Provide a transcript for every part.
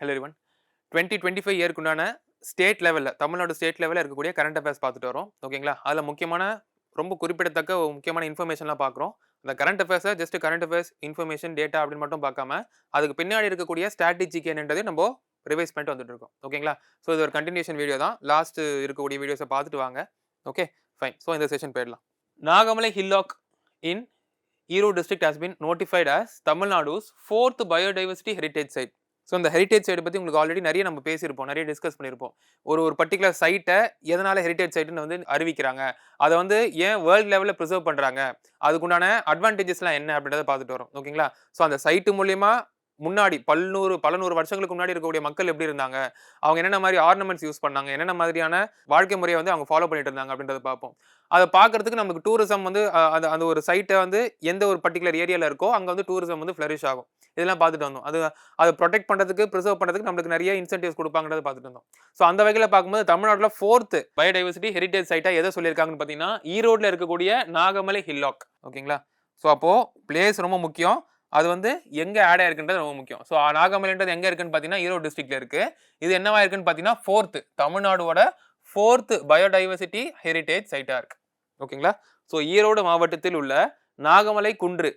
Hello one twenty twenty five இயர்க்குண்டான state லெவலில் Tamil Nadu state லெவலில் இருக்கக்கூடிய கரண்ட் அஃபேர்ஸ் பார்த்துட்டு வரோம். ஓகேங்களா அதில் முக்கியமான ரொம்ப குறிப்பிடத்தக்க முக்கியமான இன்ஃபர்மேஷன்லாம் பார்க்குறோம். அந்த current அஃபேர்ஸை just current affairs information data அப்படின்னு மட்டும் பார்க்காம அதுக்கு பின்னாடி இருக்கக்கூடிய ஸ்ட்ராட்டஜிக்கு என்னன்றதை நம்ம ரிவைஸ் பண்ணிட்டு வந்துட்டு இருக்கோம். ஓகேங்களா ஸோ இது ஒரு கண்டினியூஷன் வீடியோ தான். லாஸ்ட் இருக்கக்கூடிய வீடியோஸை பார்த்துட்டு வாங்க. ஓகே ஃபைன் ஸோ இந்த செஷன் போயிடலாம். Nagamalai hillock in Erode district has been notified as Tamil Nadu's fourth biodiversity heritage site so இந்த ஹெரிட்டேஜ் சைடு பற்றி உங்களுக்கு ஆல்ரெடி நிறைய நம்ம பேசியிருப்போம் நிறைய டிஸ்கஸ் பண்ணியிருப்போம். ஒரு ஒரு பர்டிகுலர் சைட்டை எதனால் ஹெரிட்டேஜ் சைட்டுன்னு வந்து அறிவிக்கிறாங்க? அதை வந்து ஏன் வேர்ல்டு லெவலில் ப்ரிசர்வ் பண்ணுறாங்க அதுக்குண்டான அட்வான்டேஜஸ்லாம் என்ன அப்படின்றத பார்த்துட்டு வரோம். ஓகேங்களா ஸோ அந்த சைட்டு மூலியமாக முன்னாடி பல்நூறு பல நூறு வருஷங்களுக்கு முன்னாடி இருக்கக்கூடிய மக்கள் எப்படி இருந்தாங்க? அவங்க என்னென்ன மாதிரி ஆர்னமெண்ட்ஸ் யூஸ் பண்ணாங்க? என்னென்ன மாதிரியான வாழ்க்கை முறையை வந்து அவங்க ஃபாலோ பண்ணிட்டு இருந்தாங்க அப்படின்றத பார்ப்போம். அதை பார்க்கறதுக்கு நமக்கு டூரிசம் வந்து அந்த அந்த ஒரு சைட்டை வந்து எந்த ஒரு பர்டிகுலர் ஏரியாவில் இருக்கோ அங்கே வந்து டூரிசம் வந்து ஃப்ளரிஷ் ஆகும். இதெல்லாம் பார்த்துட்டு வந்தோம். அது அதை ப்ரொடெக்ட் பண்ணுறதுக்கு ப்ரிசர்வ் பண்ணுறதுக்கு நம்மளுக்கு நிறைய இன்சென்டிவ்ஸ் கொடுப்பாங்கிறத பார்த்துட்டு வந்தோம். ஸோ அந்த வகையில் பார்க்கும்போது தமிழ்நாட்டில் ஃபோர்த்து பயோடைவர்சிட்டி ஹெரிட்டேஜ் சைட்டாக எதை சொல்லியிருக்காங்கன்னு பார்த்தீங்கன்னா ஈரோட்டில் இருக்கக்கூடிய நாகமலை ஹில்லாக் ஓகேங்களா? ஸோ அப்போது பிளேஸ் ரொம்ப முக்கியம். அது வந்து எங்கே ஆட் ஆயிருக்குன்றது ரொம்ப முக்கியம். ஸோ நாகமலைன்றது எங்கே இருக்குன்னு பார்த்தீங்கன்னா ஈரோடு டிஸ்ட்ரிக்ட்ல இருக்கு. இது என்னவா இருக்குன்னு பார்த்தீங்கன்னா ஃபோர்த்து தமிழ்நாடோட ஃபோர்த்து பயோடைவர்சிட்டி ஹெரிட்டேஜ் சைட்டாக இருக்கு. ஓகேங்களா ஸோ ஈரோடு மாவட்டத்தில் உள்ள நாகமலை குன்று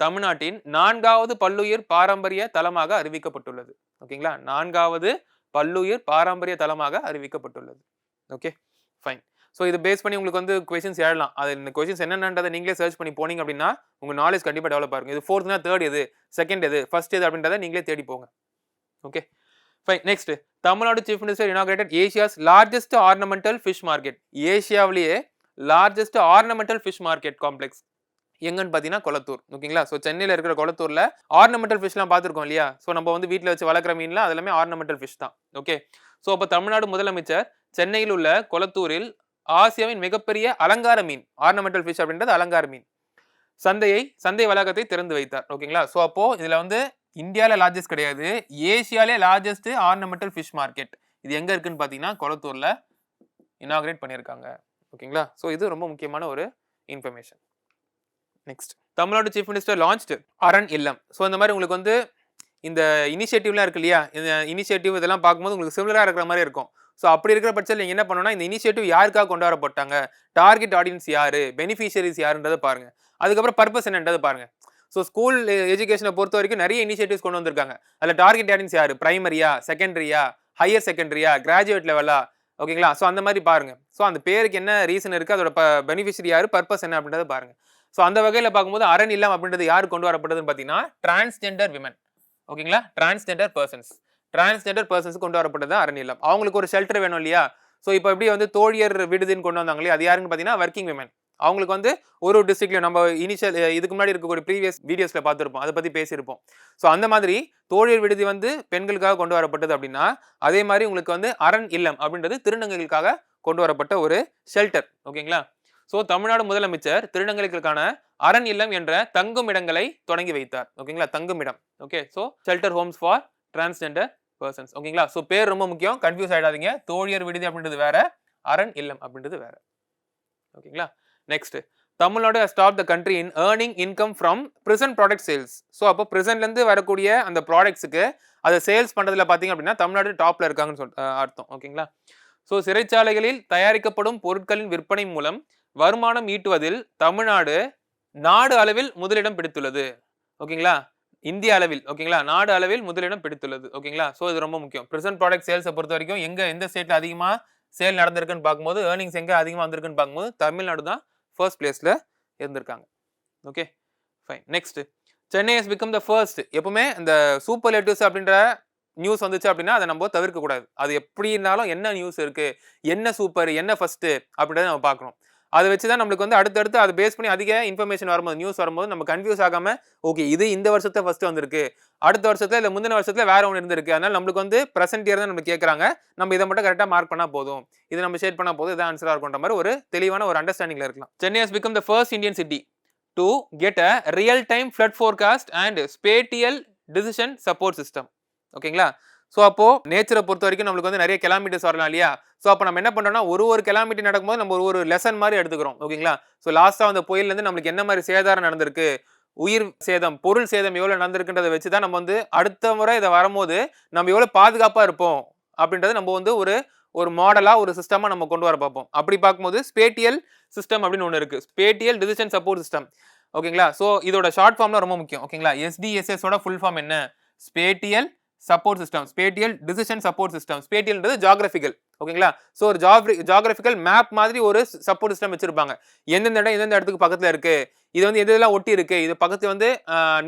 தமிழ்நாட்டின் நான்காவது பல்லுயிர் பாரம்பரிய தலமாக அறிவிக்கப்பட்டுள்ளது. ஓகேங்களா நான்காவது பல்லுயிர் பாரம்பரிய தலமாக அறிவிக்கப்பட்டுள்ளது. ஓகே ஃபைன் ஸோ இது பேஸ் பண்ணி உங்களுக்கு வந்து கொஸ்டின்ஸ் எழலாம் அது இந்த கொஸ்டின்ஸ் என்னென்னன்றதை நீங்களே சர்ச் பண்ணி போனீங்க அப்படின்னா உங்கள் நாலேஜ் கண்டிப்பாக டெவலப் ஆகும் இது ஃபோர்த்னா தேர்ட் எது? செகண்ட் எது? ஃபர்ஸ்ட் எது அப்படின்றத நீங்களே தேடி போங்க. Okay fine next Tamil Nadu chief minister inaugurated Asia's largest ornamental fish market ஏஷியாவிலேயே largest ornamental fish market complex எங்கன்னு பார்த்தீங்கன்னா கொளத்தூர். ஓகேங்களா ஸோ சென்னையில் இருக்கிற கொளத்தூரில் ஆர்னமெண்டல் ஃபிஷ்லாம் பார்த்துருக்கோம் இல்லையா? ஸோ நம்ம வந்து வீட்டில் வச்சு வளர்க்குற மீன்லாம் அதெல்லாமே ஆர்னமெண்டல் ஃபிஷ் தான். ஓகே ஸோ அப்போ தமிழ்நாடு முதலமைச்சர் சென்னையில் உள்ள கொளத்தூரில் ஆசியாவின் மிகப்பெரிய அலங்கார மீன் ஆர்னமெண்டல் ஃபிஷ் அப்படின்றது அலங்கார மீன். சந்தையை சந்தை வளாகத்தை திறந்து வைத்தார். ஓகேங்களா ஸோ அப்போ இதுல வந்து இந்தியாவில் லார்ஜஸ்ட் கிடையாது. ஏசியாலே லார்ஜஸ்ட் ஆர்னமெண்டல் ஃபிஷ் மார்க்கெட் இது எங்க இருக்குன்னு பார்த்தீங்கன்னா கொளத்தூர்ல இனாகிரேட் பண்ணியிருக்காங்க. ஓகேங்களா ஸோ இது ரொம்ப முக்கியமான ஒரு information next Tamil Nadu chief minister launched Aran Illam. So இந்த மாதிரி உங்களுக்கு வந்து இந்த இனிஷியேட்டிவ்லாம் இருக்கு இல்லையா? இந்த இனிஷியேட்டிவ் இதெல்லாம் பார்க்கும்போது உங்களுக்கு சிமிலராக இருக்கிற மாதிரி இருக்கும். ஸோ அப்படி இருக்கிற பட்சத்தில் நீங்கள் என்ன பண்ணணும்னா இந்த இனிஷியேட்டிவ் யாருக்காக கொண்டு வரப்பட்டாங்க டார்கெட் ஆடியன்ஸ் யாரு? பெனிஃபிஷியரிஸ் யாருன்றதை பாருங்கள் அதுக்கப்புறம் பர்பஸ் என்னன்றதை பாருங்க. ஸோ ஸ்கூல் எஜுகேஷனை பொறுத்த வரைக்கும் நிறைய இனிஷியேட்டிவ்ஸ் கொண்டு வந்திருக்காங்க. அதில் டார்கெட் ஆடியன்ஸ் யார்? பிரைமரியா செகண்டரியா ஹையர் செகண்டரியா கிராஜுவேட் லெவலா ஓகேங்களா ஸோ அந்த மாதிரி பாருங்கள் ஸோ அந்த பேருக்கு என்ன ரீசன் இருக்குது அதோட பெனிஃபிஷரி யார்? பர்பஸ் என்ன அப்படின்றத பாருங்கள் ஸோ அந்த வகையில் பார்க்கும்போது அரண் இல்லம் அப்படின்றது யார் கொண்டு வரப்பட்டதுன்னு பார்த்தீங்கன்னா டிரான்ஸ்ஜெண்டர் விமன் ஓகேங்களா டிரான்ஸ்ஜெண்டர் பர்சன்ஸ் டிரான்ஸ்ஜெண்டர் பர்சன்ஸ் கொண்டு வரப்பட்டது அரண் இல்லம் அவங்களுக்கு ஒரு ஷெல்டர் வேணும் இல்லையா? ஸோ இப்போ எப்படி வந்து தோழியர் விடுதின்னு கொண்டு வந்தாங்க இல்லையா? அது யாருன்னு பார்த்தீங்கன்னா ஒர்க்கிங் விமன் அவங்களுக்கு வந்து ஒரு ஒரு டிஸ்ட்ரிக்ட்லையும் நம்ம இனிஷியல் இதுக்கு முன்னாடி இருக்கக்கூடிய ப்ரீவியஸ் வீடியோஸில் பார்த்துருப்போம். அதை பற்றி பேசியிருப்போம். ஸோ அந்த மாதிரி தோழியர் விடுதி வந்து பெண்களுக்காக கொண்டு வரப்பட்டது அப்படின்னா அதே மாதிரி உங்களுக்கு வந்து அரண் இல்லம் அப்படின்றது திருநங்கைகளுக்காக கொண்டு வரப்பட்ட ஒரு ஷெல்டர் ஓகேங்களா? ஸோ தமிழ்நாடு முதலமைச்சர் திருநங்கைகளுக்கான அரண் இல்லம் என்ற தங்கும் இடங்களை தொடங்கி வைத்தார். ஓகேங்களா? தங்கும் இடம். Okay so shelter homes for transgender persons ஓகேங்களா? ஸோ பேர் ரொம்ப முக்கியம். கன்ஃபியூஸ் ஆயிடாதீங்க. தோழியர் விடுதி அப்படின்றது வேற அரண் இல்லம் அப்படின்றது வேற. ஓகேங்களா? Next Tamil Nadu stop the country in earning income from prison product sales so அப்போ ப்ரிசன்ட்லேருந்து வரக்கூடிய அந்த ப்ராடக்ட்ஸுக்கு அதை சேல்ஸ் பண்ணுறதுல பார்த்தீங்க அப்படின்னா தமிழ்நாடு டாப்பில் இருக்காங்கன்னு சொல் அர்த்தம். ஓகேங்களா? ஸோ சிறைச்சாலைகளில் தயாரிக்கப்படும் பொருட்களின் விற்பனை மூலம் வருமானம் ஈட்டுவதில் தமிழ்நாடு நாடு அளவில் முதலிடம் பிடித்துள்ளது. ஓகேங்களா? இந்திய அளவில் ஓகேங்களா? நாடு அளவில் முதலிடம் பிடித்துள்ளது ஓகேங்களா? ஸோ இது ரொம்ப முக்கியம். ப்ரெசன்ட் ப்ராடக்ட் சேல்ஸை பொறுத்த வரைக்கும் எங்கே எந்த ஸ்டேட்டில் அதிகமாக சேல் நடந்திருக்குன்னு பார்க்கும்போது ஏர்னிங்ஸ் எங்கே அதிகமாக வந்திருக்குன்னு பார்க்கும்போது தமிழ்நாடு தான் ஃபர்ஸ்ட் பிளேஸில் இருந்திருக்காங்க. Okay fine next Chennai is become the first எப்பவுமே இந்த சூப்பர் லேட்டிவ்ஸ் அப்படின்ற நியூஸ் வந்துச்சு அப்படின்னா அதை நம்ம தவிர்க்கக்கூடாது. அது எப்படி இருந்தாலும் என்ன நியூஸ் இருக்குது என்ன சூப்பர் என்ன ஃபஸ்ட்டு அப்படின்றத நம்ம பார்க்கணும். அதை வச்சு தான் நம்மளுக்கு வந்து அடுத்தடுத்து அதை பேஸ் பண்ணி அதிக இன்ஃபர்மேஷன் வரும்போது நியூஸ் வரும்போது நம்ம கன்ஃபியூஸ் ஆகாமல் ஓகே இது இந்த வருஷத்தை ஃபர்ஸ்ட் வந்திருக்கு. அடுத்த வருஷத்தில் இல்லை முந்தின வருஷத்தில் வேற ஒன்று இருந்திருக்கு. அதனால் நம்மளுக்கு வந்து ப்ரெசென்ட் இயர் தான் நம்ம கேட்குறாங்க நம்ம இதை மட்டும் கரெக்டாக மார்க் பண்ணால் போதும். இதை நம்ம ஷேட் பண்ணால் போதும். இதான் ஆன்சராக இருக்குன்ற மாதிரி ஒரு தெளிவான ஒரு அண்டர்ஸ்டாண்டிங்ல இருக்கலாம். Chennai has become the first Indian city to get a real time flood forecast and spatial decision support system ஓகேங்களா ஸோ அப்போ நேச்சரை பொறுத்த வரைக்கும் நம்மளுக்கு வந்து நிறைய கிலோமீட்டர்ஸ் வரலாம் இல்லையா? ஸோ அப்போ நம்ம என்ன பண்ணுறோம்னா ஒரு ஒரு கிலோமீட்டர் நடக்கும்போது நம்ம ஒரு ஒரு லெசன் மாதிரி எடுத்துக்கிறோம். ஓகேங்களா? ஸோ லாஸ்ட்டாக அந்த புயல்லேருந்து நம்மளுக்கு என்ன மாதிரி சேதாரம் நடந்திருக்கு? உயிர் சேதம் பொருள் சேதம் எவ்வளோ நடந்திருக்குன்றதை வச்சு தான் நம்ம வந்து அடுத்த முறை இதை வரும்போது நம்ம எவ்வளோ பாதுகாப்பாக இருப்போம் அப்படின்றத நம்ம வந்து ஒரு ஒரு மாடலாக ஒரு சிஸ்டமாக நம்ம கொண்டு வர பார்ப்போம். அப்படி பார்க்கும்போது ஸ்பேட்டியல் சிஸ்டம் அப்படின்னு ஒன்று இருக்குது ஸ்பேட்டியல் டிசிஷன் சப்போர்ட் சிஸ்டம் ஓகேங்களா? ஸோ இதோட ஷார்ட் ஃபார்ம்லாம் ரொம்ப முக்கியம். ஓகேங்களா? எஸ்டிஎஸ்எஸோட ஃபுல் ஃபார்ம் என்ன? Spatial support system spatial decision support system ஸ்பேட்டியல்ன்றது geographical ஓகேங்களா ஸோ ஒரு ஜாகிரி ஜாகிரபிக்கல் மேப் மாதிரி ஒரு சப்போர்ட் சிஸ்டம் வச்சிருப்பாங்க. எந்தெந்த இடம் எந்தெந்த இடத்துக்கு பக்கத்தில் இருக்கு? இது வந்து எது எதெல்லாம் ஒட்டி இருக்கு? இது பக்கத்து வந்து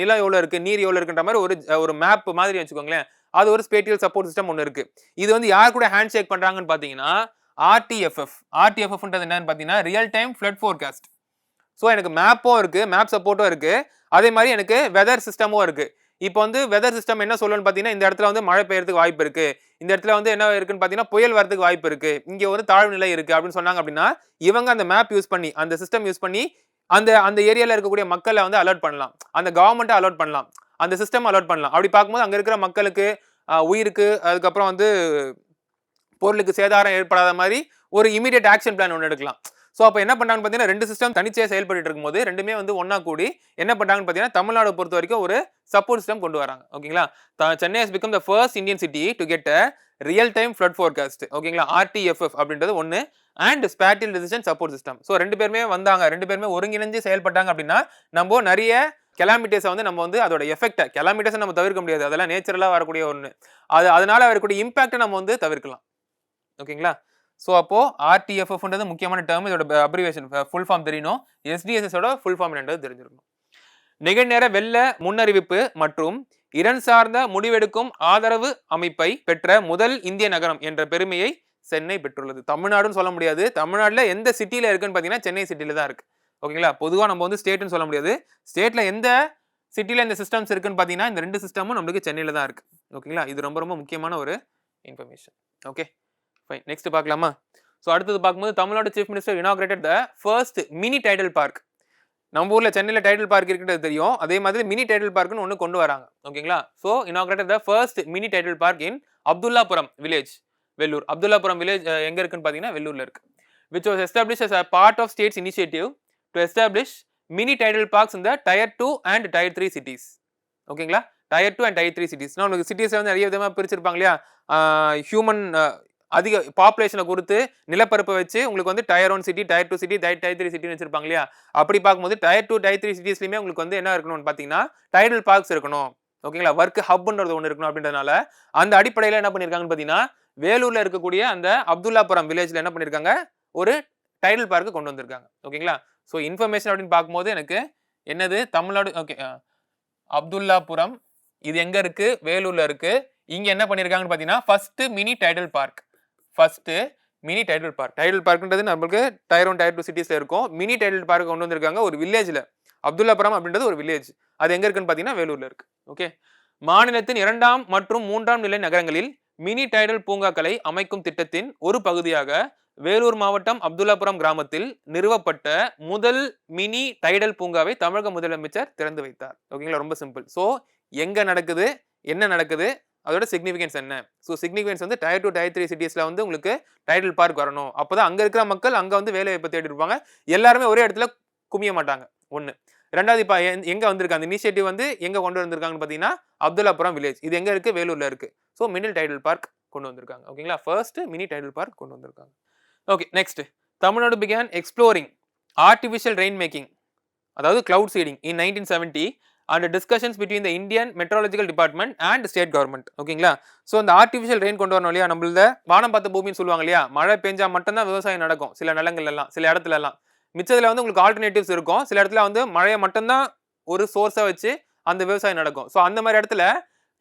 நிலம் எவ்வளோ இருக்கு? நீர் எவ்வளோ இருக்குன்ற மாதிரி ஒரு ஒரு மேப் மாதிரி வச்சுக்கோங்களேன். அது ஒரு ஸ்பேட்டியல் சப்போர்ட் சிஸ்டம் ஒன்று இருக்கு. இது வந்து யார் கூட ஹேண்ட் ஷேக் பண்றாங்கன்னு பார்த்தீங்கன்னா ஆர்டிஎஃப்எஃப் ஆர்டிஎஃப்எஃப்ன்றது என்னன்னு பார்த்தீங்கன்னா real time flood forecast so எனக்கு மேப்பும் இருக்கு மேப் சப்போர்ட்டும் இருக்கு. அதே மாதிரி எனக்கு வெதர் சிஸ்டமும் இருக்கு. இப்போ வந்து வெதர் சிஸ்டம் என்ன சொல்லணும்னு பார்த்தீங்கன்னா இந்த இடத்துல வந்து மழை பெய்யறதுக்கு வாய்ப்பு இருக்கு. இந்த இடத்துல வந்து என்ன இருக்குன்னு பார்த்தீங்கன்னா புயல் வரதுக்கு வாய்ப்பு இருக்கு. இங்கே வந்து தாழ்வு நிலை இருக்கு அப்படின்னு சொன்னாங்க அப்படின்னா இவங்க அந்த மேப் யூஸ் பண்ணி அந்த சிஸ்டம் யூஸ் பண்ணி அந்த அந்த ஏரியாவில் இருக்கக்கூடிய மக்களை வந்து அலர்ட் பண்ணலாம். அந்த கவர்மெண்ட்டை அலர்ட் பண்ணலாம். அந்த சிஸ்டம் அலர்ட் பண்ணலாம். அப்படி பார்க்கும்போது அங்கே இருக்கிற மக்களுக்கு உயிருக்கு அதுக்கப்புறம் வந்து பொருளுக்கு சேதாரம் ஏற்படாத மாதிரி ஒரு இமீடியட் ஆக்ஷன் பிளான் ஒன்று எடுக்கலாம். ஸோ அப்போ என்ன பண்ணாங்கன்னு பார்த்தீங்கன்னா ரெண்டு சிஸ்டம் தனிச்சையாக செயல்பட்டு இருக்கும்போது ரெண்டுமே வந்து ஒன்றா கூடி என்ன பண்ணாங்கன்னு பார்த்தீங்கன்னா தமிழ்நாடு பொறுத்த வரைக்கும் ஒரு சப்போர்ட் சிஸ்டம் கொண்டு வராங்க. ஓகேங்களா Chennai has become the first Indian city to get a real time flood forecast ஓகேங்களா ஆர்டிஎஃப்எஃப் அப்படின்றது ஒன்று and spatial decision support system so ரெண்டு பேருமே வந்தாங்க. ரெண்டு பேருமே ஒருங்கிணைஞ்சு செயல்பட்டாங்க அப்படின்னா நம்ம நிறைய கெலாமிட்டிஸை வந்து நம்ம வந்து அதோட எஃபெக்டை கெலாமிட்டிஸை நம்ம தவிர்க்க முடியாது. அதெல்லாம் நேச்சுரலாக வரக்கூடிய ஒன்று அது அதனால வரக்கூடிய இம்பாக்டை நம்ம வந்து தவிர்க்கலாம். ஓகேங்களா ஸோ அப்போது ஆர்டிஎஃப்எஃப்ன்றது முக்கியமான டேர்ம் இதோட அப்ரிவேஷன் ஃபுல் ஃபார்ம் தெரியணும் எஸ்டிஎஸ்எஸோட ஃபுல் ஃபார்ம் என்னன்றது தெரிஞ்சிருக்கணும் நிகழ்நேர வெள்ள முன்னறிவிப்பு மற்றும் இரண் சார்ந்த முடிவெடுக்கும் ஆதரவு அமைப்பை பெற்ற முதல் இந்திய நகரம் என்ற பெருமையை சென்னை பெற்றுள்ளது. தமிழ்நாடுன்னு சொல்ல முடியாது. தமிழ்நாட்டில் எந்த சிட்டியில் இருக்குன்னு பார்த்தீங்கன்னா சென்னை சிட்டியில் தான் இருக்குது ஓகேங்களா பொதுவாக நம்ம வந்து ஸ்டேட்னு சொல்ல முடியாது. ஸ்டேட்டில் எந்த சிட்டியில் இந்த சிஸ்டம்ஸ் இருக்குன்னு பார்த்தீங்கன்னா இந்த ரெண்டு சிஸ்டமும் நம்மளுக்கு சென்னையில் தான் இருக்குது ஓகேங்களா இது ரொம்ப ரொம்ப முக்கியமான ஒரு இன்ஃபர்மேஷன் ஓகே ஃபைன் நெக்ஸ்ட் பார்க்கலாமா? ஸோ அடுத்தது பார்க்கும்போது Tamil Nadu chief minister inaugurated the first mini Tidel park நம்ம ஊரில் சென்னையில் டைடல் பார்க் இருக்கிறது தெரியும். அதே மாதிரி மினி டைடல் பார்க்னு ஒன்று கொண்டு வராங்க. ஓகேங்களா? So inaugurated the first mini Tidel park in Abdullapuram village Vellore Abdullapuram village எங்கே இருக்குன்னு பார்த்தீங்கன்னா வெள்ளூரில் இருக்கு. Which was establish as a part of state's initiative to establish mini Tidel parks இந்த tier two and tier three cities ஓகேங்களா? Tier two and tier three cities உங்களுக்கு சிட்டிஸை வந்து நிறைய விதமாக பிரிச்சிருப்பாங்க இல்லையா? ஹியூமன் அதிக பாப்புலேஷனை கொடுத்து நிலப்பரப்பை வச்சு உங்களுக்கு வந்து tier one city tier two city tier tier three சிட்டின்னு வச்சிருப்பாங்க இல்லையா? அப்படி பார்க்கும்போது டயர் டூ டயர் த்ரீ சிட்டிஸ்லையுமே உங்களுக்கு வந்து என்ன இருக்கணும்னு பார்த்தீங்கன்னா டைடல் பார்க்ஸ் இருக்கணும். ஓகேங்களா ஒர்க் ஹப்ன்றது ஒன்று இருக்கணும் அப்படின்றதுனால அந்த அடிப்படையில் என்ன பண்ணியிருக்காங்கன்னு பார்த்தீங்கன்னா வேலூரில் இருக்கக்கூடிய அந்த அப்துல்லாபுரம் வில்லேஜில் என்ன பண்ணியிருக்காங்க ஒரு டைடல் பார்க்கு கொண்டு வந்திருக்காங்க. ஓகேங்களா ஸோ இன்ஃபர்மேஷன் அப்படின்னு பார்க்கும்போது எனக்கு என்னது? தமிழ்நாடு ஓகே அப்துல்லாபுரம் இது எங்கே இருக்குது வேலூரில் இருக்குது இங்கே என்ன பண்ணியிருக்காங்கன்னு பார்த்தீங்கன்னா first mini Tidel park first mini Tidel park Tidel பார்க்ன்றது நம்மளுக்கு டயர் ஒன் டயர் டூ சிட்டிஸில் இருக்கும் மினி டைடல் பார்க் கொண்டு வந்திருக்காங்க ஒரு வில்லேஜில் அப்துல்லாபுரம் அப்படின்றது ஒரு வில்லேஜ் அது எங்கே இருக்குன்னு பார்த்தீங்கன்னா வேலூரில் இருக்குது ஓகே மாநிலத்தின் இரண்டாம் மற்றும் மூன்றாம் நிலை நகரங்களில் மினி டைடல் பூங்காக்களை அமைக்கும் திட்டத்தின் ஒரு பகுதியாக வேலூர் மாவட்டம் அப்துல்லாபுரம் கிராமத்தில் நிறுவப்பட்ட முதல் மினி டைடல் பூங்காவை தமிழக முதலமைச்சர் திறந்து வைத்தார். ஓகேங்களா ரொம்ப சிம்பிள் ஸோ எங்கே நடக்குது? என்ன நடக்குது? அதோட சிக்னிஃபிகன்ஸ் என்ன? ஸோ சிக்னிஃபிகன்ஸ் வந்து டயர் டூ டயர் த்ரீ சிட்டிஸில் வந்து உங்களுக்கு டைட்டில் பார்க் வரணும். அப்போ தான் அங்கே இருக்கிற மக்கள் அங்கே வந்து வேலை வாய்ப்பு தேடி இருப்பாங்க. எல்லாருமே ஒரே இடத்துல குமிய மாட்டாங்க. ஒன்று ரெண்டாவது இப்போ எங்கே வந்திருக்கு? அந்த இனிஷியேட்டிவ் வந்து எங்கே கொண்டு வந்திருக்காங்கன்னு பார்த்தீங்கன்னா அப்துல்லாபுரம் வில்லேஜ் இது எங்கே இருக்குது வேலூரில் இருக்குது ஸோ மினி டைட்டில் பார்க் கொண்டு வந்திருக்காங்க. ஓகேங்களா ஃபர்ஸ்ட் மினி டைட்டில் பார்க் கொண்டு வந்திருக்காங்க. Okay next Tamil Nadu began exploring artificial rain making அதாவது cloud seeding in nineteen seventy and discussions between the Indian meteorological department and state government ஓகேங்களா so இந்த artificial rain கொண்டு வரணும் இல்லையா? நம்மள வானம் பார்த்த பூமின்னு சொல்லுவாங்க இல்லையா? மழை பெஞ்சா மட்டும்தான் விவசாயம் நடக்கும் சில நிலங்கள்ல எல்லாம் சில இடத்துல எல்லாம் வந்து உங்களுக்கு ஆல்டர்னேட்டிவ்ஸ் இருக்கும். சில இடத்துல வந்து மழையை மட்டும்தான் ஒரு சோர்ஸை வச்சு அந்த விவசாயம் நடக்கும். ஸோ அந்த மாதிரி இடத்துல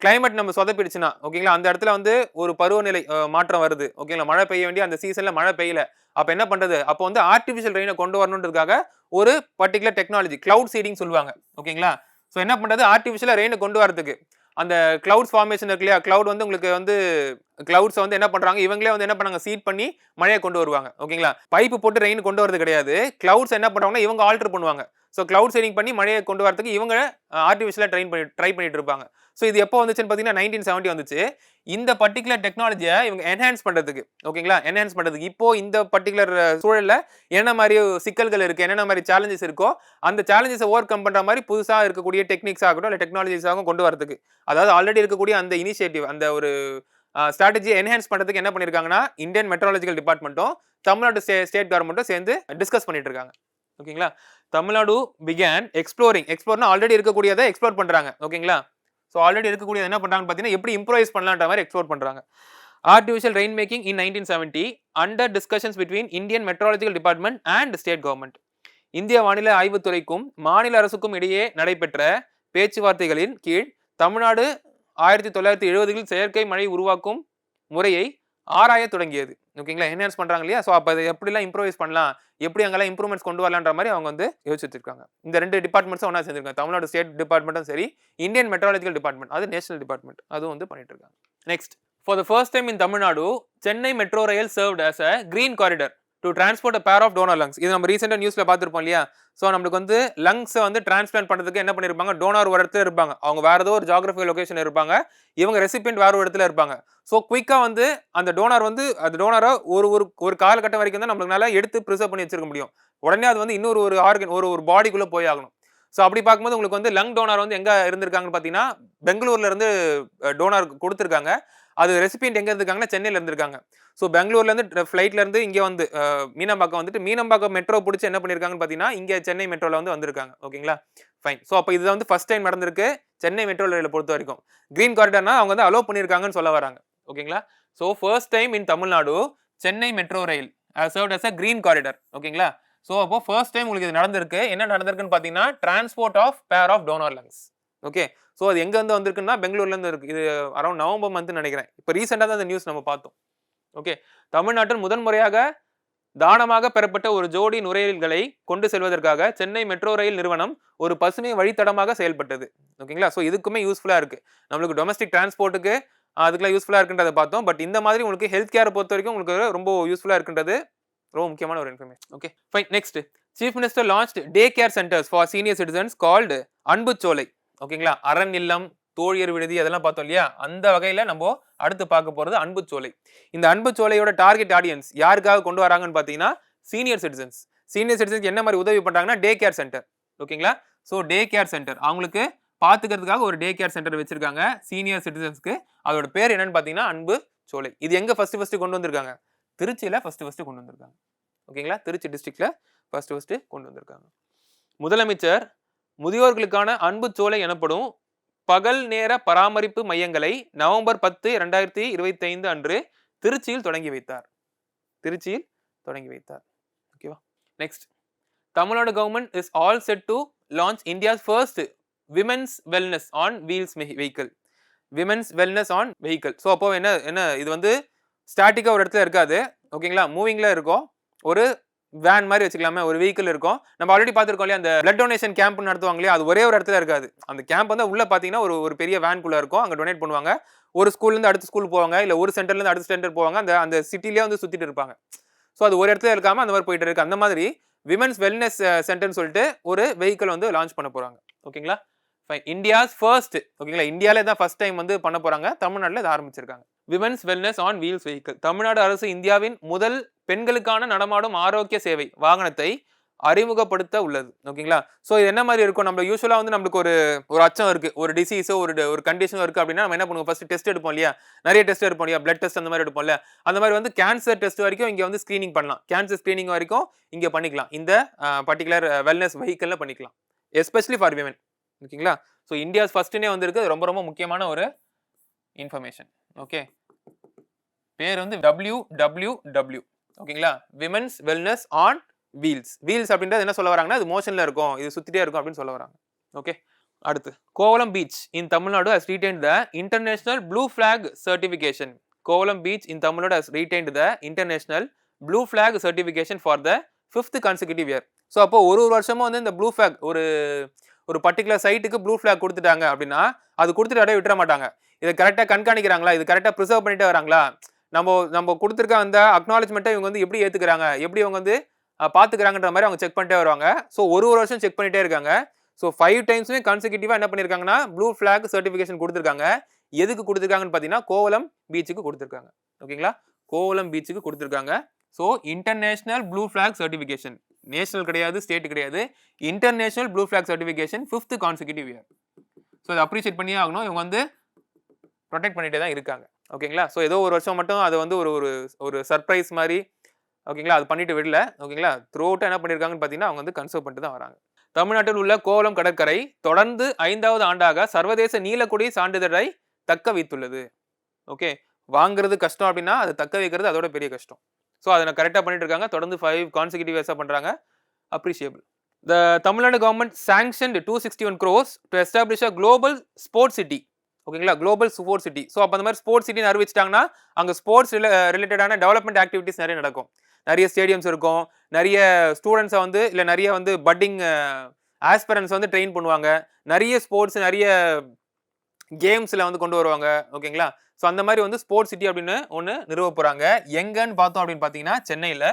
கிளைமேட் நம்ம சொதப்பிடுச்சுன்னா ஓகேங்களா அந்த இடத்துல வந்து ஒரு பருவநிலை மாற்றம் வருது. ஓகேங்களா மழை பெய்ய வேண்டிய அந்த சீசனில் மழை பெய்யல. அப்போ என்ன பண்ணுறது அப்போ வந்து ஆர்டிஃபிஷியல் ரெயினை கொண்டு வரணுன்றதுக்காக ஒரு பர்டிகுலர் டெக்னாலஜி கிளவுட் சீடிங் சொல்லுவாங்க. ஓகேங்களா ஸோ என்ன பண்ணுறது ஆர்டிஃபிஷியலாக ரெயினை கொண்டு வரதுக்கு அந்த கிளவுட்ஸ் ஃபார்மேஷன் இருக்கு இல்லையா? கிளவுட் வந்து உங்களுக்கு வந்து கிளவுட்ஸை வந்து என்ன பண்ணுறாங்க இவங்களே வந்து என்ன பண்ணாங்க? சீட் பண்ணி மழையை கொண்டு வருவாங்க. ஓகேங்களா? பைப்பு போட்டு ரெயின் கொண்டு வரது கிடையாது. கிளவுட்ஸ் என்ன பண்ணுறாங்கன்னா இவங்க ஆல்டர் பண்ணுவாங்க. ஸோ க்ளவுட் செட்டிங் பண்ணி மழையை கொண்டு வரதுக்கு இவங்க ஆர்டிஃபிஷியலாக ட்ரைன் பண்ணி ட்ரை பண்ணிட்டு இருப்பாங்க. ஸோ இது எப்போ வந்துச்சுன்னு பார்த்தீங்கன்னா நைன்டீன் செவன்ட்டி வந்துச்சு. இந்த பர்டிகுலர் டெக்னாலஜியை இவங்க என்ஹான்ஸ் பண்ணுறதுக்கு ஓகேங்களா என்ஹான்ஸ் பண்ணுறதுக்கு இப்போ இந்த பர்டிகுலர் சூழலில் என்ன மாதிரி சிக்கல்கள் இருக்குது என்னென்ன மாதிரி சேலஞ்சஸ் இருக்கோ அந்த சேலஞ்சஸை ஓவர் கம் பண்ணுற மாதிரி புதுசாக இருக்கக்கூடிய டெக்னிக்ஸ் ஆகட்டும் இல்லை டெக்னாலஜிஸாகவும் கொண்டு வரதுக்கு. அதாவது ஆல்ரெடி இருக்கக்கூடிய அந்த இனிஷியேட்டிவ் அந்த ஒரு ஸ்ட்ராட்டஜியை என்ஹான்ஸ் பண்ணுறதுக்கு என்ன பண்ணியிருக்காங்கன்னா இந்தியன் மெட்ராலஜிக்கல் டிபார்ட்மெண்ட்டும் தமிழ்நாடு ஸ்டே ஸ்டேட் கவர்மெண்ட்டும் சேர்ந்து டிஸ்கஸ் பண்ணிட்டு இருக்காங்க. ஓகேங்களா தமிழ்நாடு பிகேன் எக்ஸ்ப்ளோரிங் எக்ஸ்ப்ளோர்னா ஆல்ரெடி இருக்கக்கூடியதை எக்ஸ்ப்ளோர் பண்ணுறாங்க ஓகேங்களா? ஸோ ஆல்ரெடி இருக்கக்கூடியது என்ன பண்ணுறாங்கன்னு பார்த்தீங்கன்னா எப்படி இம்ப்ரோவைஸ் பண்ணலான்ற மாதிரி எக்ஸ்ப்ளோர் பண்ணுறாங்க artificial rain making in nineteen seventy under discussions between Indian meteorological department and state government இந்திய வானிலை ஆய்வுத்துறைக்கும் மாநில அரசுக்கும் இடையே நடைபெற்ற பேச்சுவார்த்தைகளின் கீழ் தமிழ்நாடு ஆயிரத்தி தொள்ளாயிரத்தி எழுபதுகளில் செயற்கை மழை உருவாக்கும் முறையை ஆராய தொடங்கியது. ஓகேங்களா? என்ஹான்ஸ் பண்ணுறாங்க இல்லையா? ஸோ அப்போ அதை எப்படிலாம் இம்ப்ரூவைஸ் பண்ணலாம்? எப்படி அங்கெல்லாம் இம்ப்ரூவ்மெண்ட்ஸ் கொண்டு வரலான்ற மாதிரி அவங்க வந்து யோசிச்சு வச்சிருக்காங்க இந்த ரெண்டு டிபார்ட்மெண்ட்ஸும் ஒன்றா சேர்ந்துருக்காங்க. தமிழ்நாடு ஸ்டேட் டிபார்ட்மெண்ட்டும் சரி இந்தியன் மெட்ராலஜிக்கல் டிபார்ட்மெண்ட் அது நேஷனல் டிபார்ட்மெண்ட் அதுவும் வந்து பண்ணிட்டு இருக்காங்க next for the first time in Tamil Nadu Chennai metro rail served as a green corridor to transport pair of donor lungs இது நம்ம ரீசெண்டாக நியூஸில் பார்த்துருப்போம் இல்லையா? ஸோ நம்மளுக்கு வந்து லங்ஸை வந்து டிரான்ஸ்பிளான்ட் பண்ணுறதுக்கு என்ன பண்ணியிருப்பாங்க டோனார் ஒரு இடத்துல இருப்பாங்க. அவங்க வேறு ஏதோ ஒரு ஜாகிரபி லொக்கேஷன் இருப்பாங்க. இவங்க ரெசிபியன்ட் வேறு ஒரு இடத்துல இருப்பாங்க. ஸோ குயிக்காக வந்து அந்த டோனார் வந்து அந்த டோனரை ஒரு ஒரு ஒரு காலகட்டம் வரைக்கும் தான் நம்மளுக்குனால எடுத்து ப்ரிசர்வ் பண்ணி வச்சிருக்க முடியும். உடனே அது வந்து இன்னொரு ஒரு ஆர்கன் ஒரு ஒரு பாடிக்குள்ளே போய் ஆகணும். ஸோ அப்படி பார்க்கும்போது உங்களுக்கு வந்து லங் டோனார் வந்து எங்கே இருந்திருக்காங்கன்னு பார்த்தீங்கன்னா பெங்களூர்ல இருந்து டோனார் கொடுத்துருக்காங்க. அது ரெசிபியன்ட் எங்கே இருந்திருக்காங்கன்னா சென்னையில் இருந்திருக்காங்க. ஸோ பெங்களூர்லேருந்து ஃப்ளைட்லேருந்து இங்கே வந்து மீனம்பாக்கம் வந்துட்டு மீனம்பாக்கம் மெட்ரோ பிடிச்சி என்ன பண்ணியிருக்காங்கன்னு பார்த்தீங்கன்னா இங்கே சென்னை மெட்ரோவில் வந்து வந்திருக்காங்க. ஓகேங்களா ஃபைன் ஸோ அப்போ இது வந்து ஃபர்ஸ்ட் டைம் நடந்திருக்கு சென்னை மெட்ரோ ரயிலை பொறுத்த வரைக்கும். கிரீன் காரிடர்னா அவங்க வந்து அலோவ் பண்ணியிருக்காங்கன்னு சொல்ல வராங்க. ஓகேங்களா so first time in Tamil Nadu Chennai metro rail serve as a green corridor ஓகேங்களா ஸோ அப்போ ஃபர்ஸ்ட் டைம் உங்களுக்கு இது நடந்திருக்கு. என்ன நடந்திருக்குன்னு பார்த்தீங்கன்னா transport of pair of donor lungs okay so அது எங்கேருந்து வந்திருக்குன்னா பெங்களூர்லேருந்து இருக்கு. இது அரௌண்ட் நவம்பர் மந்த் நினைக்கிறேன். இப்போ ரீசெண்டாக தான் அந்த நியூஸ் நம்ம பார்த்தோம். ஓகே தமிழ்நாட்டில் முதன்முறையாக தானமாக பெறப்பட்ட ஒரு ஜோடி நுரையீரல்களை கொண்டு செல்வதற்காக சென்னை மெட்ரோ ரயில் நிறுவனம் ஒரு பசுமை வழித்தடமாக செயல்பட்டது. ஓகேங்களா ஸோ இதுக்குமே யூஸ்ஃபுல்லாக இருக்குது நம்மளுக்கு டொமஸ்டிக் டிரான்ஸ்போர்ட்டுக்கு அதுக்கெல்லாம் யூஸ்ஃபுல்லாக இருக்குன்றதை பார்த்தோம். பட் இந்த மாதிரி உங்களுக்கு ஹெல்த் கேரை பொறுத்த வரைக்கும் உங்களுக்கு ரொம்ப யூஸ்ஃபுல்லாக இருக்குன்றது ரொம்ப முக்கியமான ஒரு information okay fine next chief minister launch day care centres for senior citizens called Anbu Solai ஓகேங்களா? அரண் இல்லம் தோழியர் விடுதி அதெல்லாம் பார்த்தோம் இல்லையா? அந்த வகையில நம்ம அடுத்து பார்க்க போறது அன்பு சோலை. இந்த அன்பு சோலையோட டார்கெட் ஆடியன்ஸ் யாருக்காக கொண்டு வராங்கன்னு பார்த்தீங்கன்னா சீனியர் சிட்டிசன்ஸ் சீனியர் சிட்டிசன்ஸ் என்ன மாதிரி உதவி பண்ணுறாங்கன்னா டே கேர் சென்டர் ஓகேங்களா? ஸோ டே கேர் சென்டர் அவங்களுக்கு பார்த்துக்கிறதுக்காக ஒரு டே கேர் சென்டர் வச்சிருக்காங்க சீனியர் சிட்டிசன்ஸ்க்கு அதோட பேர் என்னன்னு பார்த்தீங்கன்னா அன்பு சோலை. இது எங்கே ஃபர்ஸ்ட் ஃபர்ஸ்ட் கொண்டு வந்திருக்காங்க? திருச்சியில் ஃபர்ஸ்ட் ஃபர்ஸ்ட் கொண்டு வந்திருக்காங்க. ஓகேங்களா? திருச்சி டிஸ்ட்ரிக்ட்ல ஃபர்ஸ்ட் ஃபர்ஸ்ட் கொண்டு வந்திருக்காங்க. முதலமைச்சர் முதியோர்களுக்கான அன்பு சோலை எனப்படும் பகல் நேர பராமரிப்பு மையங்களை நவம்பர் பத்து இரண்டாயிரத்தி இருபத்தி ஐந்து அன்று திருச்சியில் தொடங்கி வைத்தார். திருச்சியில் தொடங்கி வைத்தார். ஓகேவா next Tamil Nadu government is all set to launch India's first women's wellness on wheels vehicle women's wellness on vehicle so அப்போ என்ன என்ன இது வந்து ஸ்டாட்டிக்காக ஒரு இடத்துல இருக்காது. ஓகேங்களா மூவிங்கில் இருக்கும். ஒரு வேன் மாதிரி வச்சுக்கலாமே ஒரு வெஹிக்கிள் இருக்கும். நம்ம ஆல்ரெடி பார்த்துருக்கோம் இல்லையா அந்த பிளட் டொனேஷன் கேம்ப் நடத்துவாங்க இல்லையா அது ஒரே ஒரு இடத்துல இருக்காது. அந்த கேம்ப் வந்து உள்ள பார்த்தீங்கன்னா ஒரு ஒரு பெரிய வேன்குள்ள இருக்கும். அங்கே டொனேட் பண்ணுவாங்க. ஒரு ஸ்கூல்லேருந்து அடுத்த ஸ்கூல் போவாங்க இல்லை ஒரு சென்டர்லேருந்து அடுத்த சென்டர் போவாங்க அந்த அந்த சிட்டிலேயே வந்து சுற்றிட்டு இருப்பாங்க. ஸோ அது ஒரு இடத்துல இருக்காமல் அந்த மாதிரி போயிட்டு இருக்கு. அந்த மாதிரி விமன்ஸ் வெல்னஸ் சென்டர்னு சொல்லிட்டு ஒரு வெஹிக்கிள் வந்து லான்ச் பண்ண போகிறாங்க ஓகேங்களா? ஃபைன் இந்தியாஸ் ஃபர்ஸ்ட் ஓகேங்களா? இந்தியாவிலே தான் ஃபர்ஸ்ட் டைம் வந்து பண்ண போகிறாங்க தமிழ்நாட்டில் இதை ஆரம்பிச்சிருக்காங்க. Women's wellness on wheels vehicle Tamil Nadu அரசு இந்தியாவின் முதல் பெண்களுக்கான நடமாடும் ஆரோக்கிய சேவை வாகனத்தை அறிமுகப்படுத்த உள்ளது. ஓகேங்களா? ஸோ இது என்ன மாதிரி இருக்கும்? நம்ம யூஸ்வலாக வந்து நம்மளுக்கு ஒரு ஒரு அச்சம் இருக்கு. ஒரு டிசீஸோ ஒரு ஒரு கண்டிஷனோ இருக்கு அப்படின்னா நம்ம என்ன பண்ணுவோம்? ஃபர்ஸ்ட் டெஸ்ட் எடுப்போம் இல்லையா? நிறைய டெஸ்ட் எடுப்போம் இல்லையா? பிளட் டெஸ்ட் அந்த மாதிரி எடுப்போம்ல அந்த மாதிரி வந்து கேன்சர் டெஸ்ட் வரைக்கும் இங்கே வந்து ஸ்க்ரீனிங் பண்ணலாம். கேன்சர் ஸ்க்ரீனிங் வரைக்கும் இங்கே பண்ணிக்கலாம். இந்த பர்டிகுலர் வெல்னஸ் வெஹிக்கிளில் பண்ணிக்கலாம். எஸ்பெஷலி ஃபார் விமன் ஓகேங்களா? ஸோ இந்தியாஸ் ஃபர்ஸ்ட்னே வந்திருக்கு. ரொம்ப ரொம்ப முக்கியமான ஒரு இன்ஃபர்மேஷன் ஓகே பேர் வந்து டபிள்யூ டபிள்யூ டபிள்யூ ஓகேங்களா? Women's wellness on wheels wheels அப்படின்றது என்ன சொல்ல வராங்கன்னா அது மோஷனில் இருக்கும் இது சுற்றிட்டே இருக்கும் அப்படின்னு சொல்ல வராங்க. ஓகே அடுத்து Kovalam beach in Tamil Nadu has retained the international blue flag certification Kovalam beach in Tamil Nadu has retained the international blue flag certification for the fifth consecutive year so அப்போ ஒரு ஒரு வருஷமும் வந்து இந்த blue flag ஒரு ஒரு particular சைட்டுக்கு blue flag கொடுத்துட்டாங்க அப்படின்னா அது கொடுத்துட்டு அப்படியே விட்டுற மாட்டாங்க. இதை கரெக்டாக கண்காணிக்கிறாங்களா? இது கரெக்டாக ப்ரிசர்வ் பண்ணிட்டே வராங்களா? நம்ம நம்ம கொடுத்துருக்க அந்த அக்னாலஜ்மெண்ட்டை இவங்க வந்து எப்படி ஏற்றுக்கிறாங்க எப்படி அவங்க வந்து பார்த்துக்கிறாங்கன்ற மாதிரி அவங்க செக் பண்ணிட்டே வருவாங்க. ஸோ ஒரு ஒரு வருஷம் செக் பண்ணிட்டே இருக்காங்க. ஸோ ஃபைவ் டைம்ஸுமே கன்சிக்யூட்டிவாக என்ன பண்ணியிருக்காங்கன்னா ப்ளூ ஃபிளாக் சர்டிஃபிகேஷன் கொடுத்துருக்காங்க. எதுக்கு கொடுத்துருக்காங்கன்னு பார்த்தீங்கன்னா கோவலம் பீச்சுக்கு கொடுத்துருக்காங்க. ஓகேங்களா? கோவலம் பீச்சுக்கு கொடுத்துருக்காங்க. So international blue flag certification national கிடையாது ஸ்டேட் கிடையாது. International blue flag certification fifth consecutive year so அதை அப்ரிஷியேட் பண்ணியே ஆகணும். இவங்க வந்து ப்ரொடெக்ட் பண்ணிட்டே தான் இருக்காங்க. ஓகேங்களா ஸோ ஏதோ ஒரு வருஷம் மட்டும் அது வந்து ஒரு ஒரு ஒரு சர்ப்ரைஸ் மாதிரி ஓகேங்களா அது பண்ணிட்டு விடல. ஓகேங்களா த்ரூ என்ன பண்ணியிருக்காங்கன்னு பார்த்தீங்கன்னா அவங்க வந்து கன்சர்வ் பண்ணிட்டு தான் வராங்க. தமிழ்நாட்டில் உள்ள கோவளம் கடற்கரை தொடர்ந்து ஐந்தாவது ஆண்டாக சர்வதேச நீலக்குடி சான்றிதழை தக்க வைத்துள்ளது. ஓகே வாங்குறது கஷ்டம் அப்படின்னா அது தக்க வைக்கிறது அதோட பெரிய கஷ்டம். ஸோ அதை கரெக்டாக பண்ணிட்டு இருக்காங்க. தொடர்ந்து ஃபைவ் கான்சிகூட்டிவ் இயர்ஸாக பண்ணுறாங்க appreciable the Tamil Nadu government sanctioned two sixty one crores to establish a global sports city ஓகேங்களா குளோபல் ஸ்போர்ட்ஸ் சிட்டி ஸோ அப்போ அந்த மாதிரி ஸ்போர்ட்ஸ் சிட்டின்னு அறிவிச்சிட்டாங்கன்னா அங்கே ஸ்போர்ட்ஸ் ரிலேட்டடான டெவலப்மெண்ட் ஆக்டிவிட்டிஸ் நிறைய நடக்கும். நிறைய ஸ்டேடியம்ஸ் இருக்கும். நிறைய ஸ்டூடெண்ட்ஸை வந்து இல்லை நிறைய வந்து பட்டிங் ஆஸ்பரன்ஸ் வந்து ட்ரெயின் பண்ணுவாங்க. நிறைய ஸ்போர்ட்ஸ் நிறைய கேம்ஸில் வந்து கொண்டு வருவாங்க. ஓகேங்களா? ஸோ அந்த மாதிரி வந்து ஸ்போர்ட்ஸ் சிட்டி அப்படின்னு ஒன்று நிறுவ போகிறாங்க எங்கன்னு பார்த்தோம் அப்படின்னு பார்த்தீங்கன்னா சென்னையில்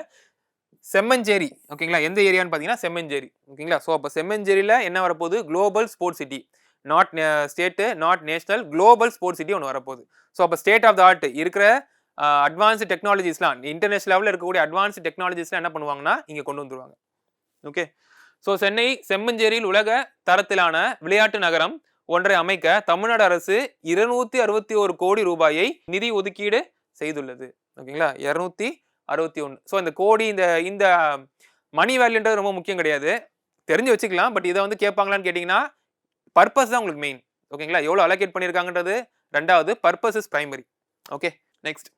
செம்மஞ்சேரி. ஓகேங்களா? எந்த ஏரியான்னு பார்த்தீங்கன்னா செம்மஞ்சேரி. ஓகேங்களா? ஸோ அப்போ செம்மஞ்சேரியில் என்ன வரப்போகுது? Global sports city not state not national global sports city ஒன்று வரப்போகுது. ஸோ அப்போ ஸ்டேட் ஆஃப் த ஆர்ட் இருக்கிற அட்வான்ஸ்டு டெக்னாலஜிஸ்லாம் இன்டர்நேஷனல் லெவலில் இருக்கக்கூடிய அட்வான்ஸ்டு டெக்னாலஜிஸ்லாம் என்ன பண்ணுவாங்கன்னா இங்கே கொண்டு வந்துருவாங்க. ஓகே ஸோ சென்னை செம்மஞ்சேரியில் உலக தரத்திலான விளையாட்டு நகரம் ஒன்றை அமைக்க தமிழ்நாடு அரசு இருநூத்தி அறுபத்தி ஒரு கோடி ரூபாயை நிதி ஒதுக்கீடு செய்துள்ளது. ஓகேங்களா? இருநூத்தி அறுபத்தி ஒன்று ஸோ இந்த கோடி இந்த இந்த மணி வேல்யூன்றது ரொம்ப முக்கியம் கிடையாது. தெரிஞ்சு வச்சுக்கலாம். பட் இதை வந்து கேட்பாங்களான்னு கேட்டிங்கன்னா பர்பஸ் தான் உங்களுக்கு மெயின் ஓகேங்களா? எவ்வளோ அலோகேட் பண்ணியிருக்காங்கன்றது. ரெண்டாவது purpose is primary okay next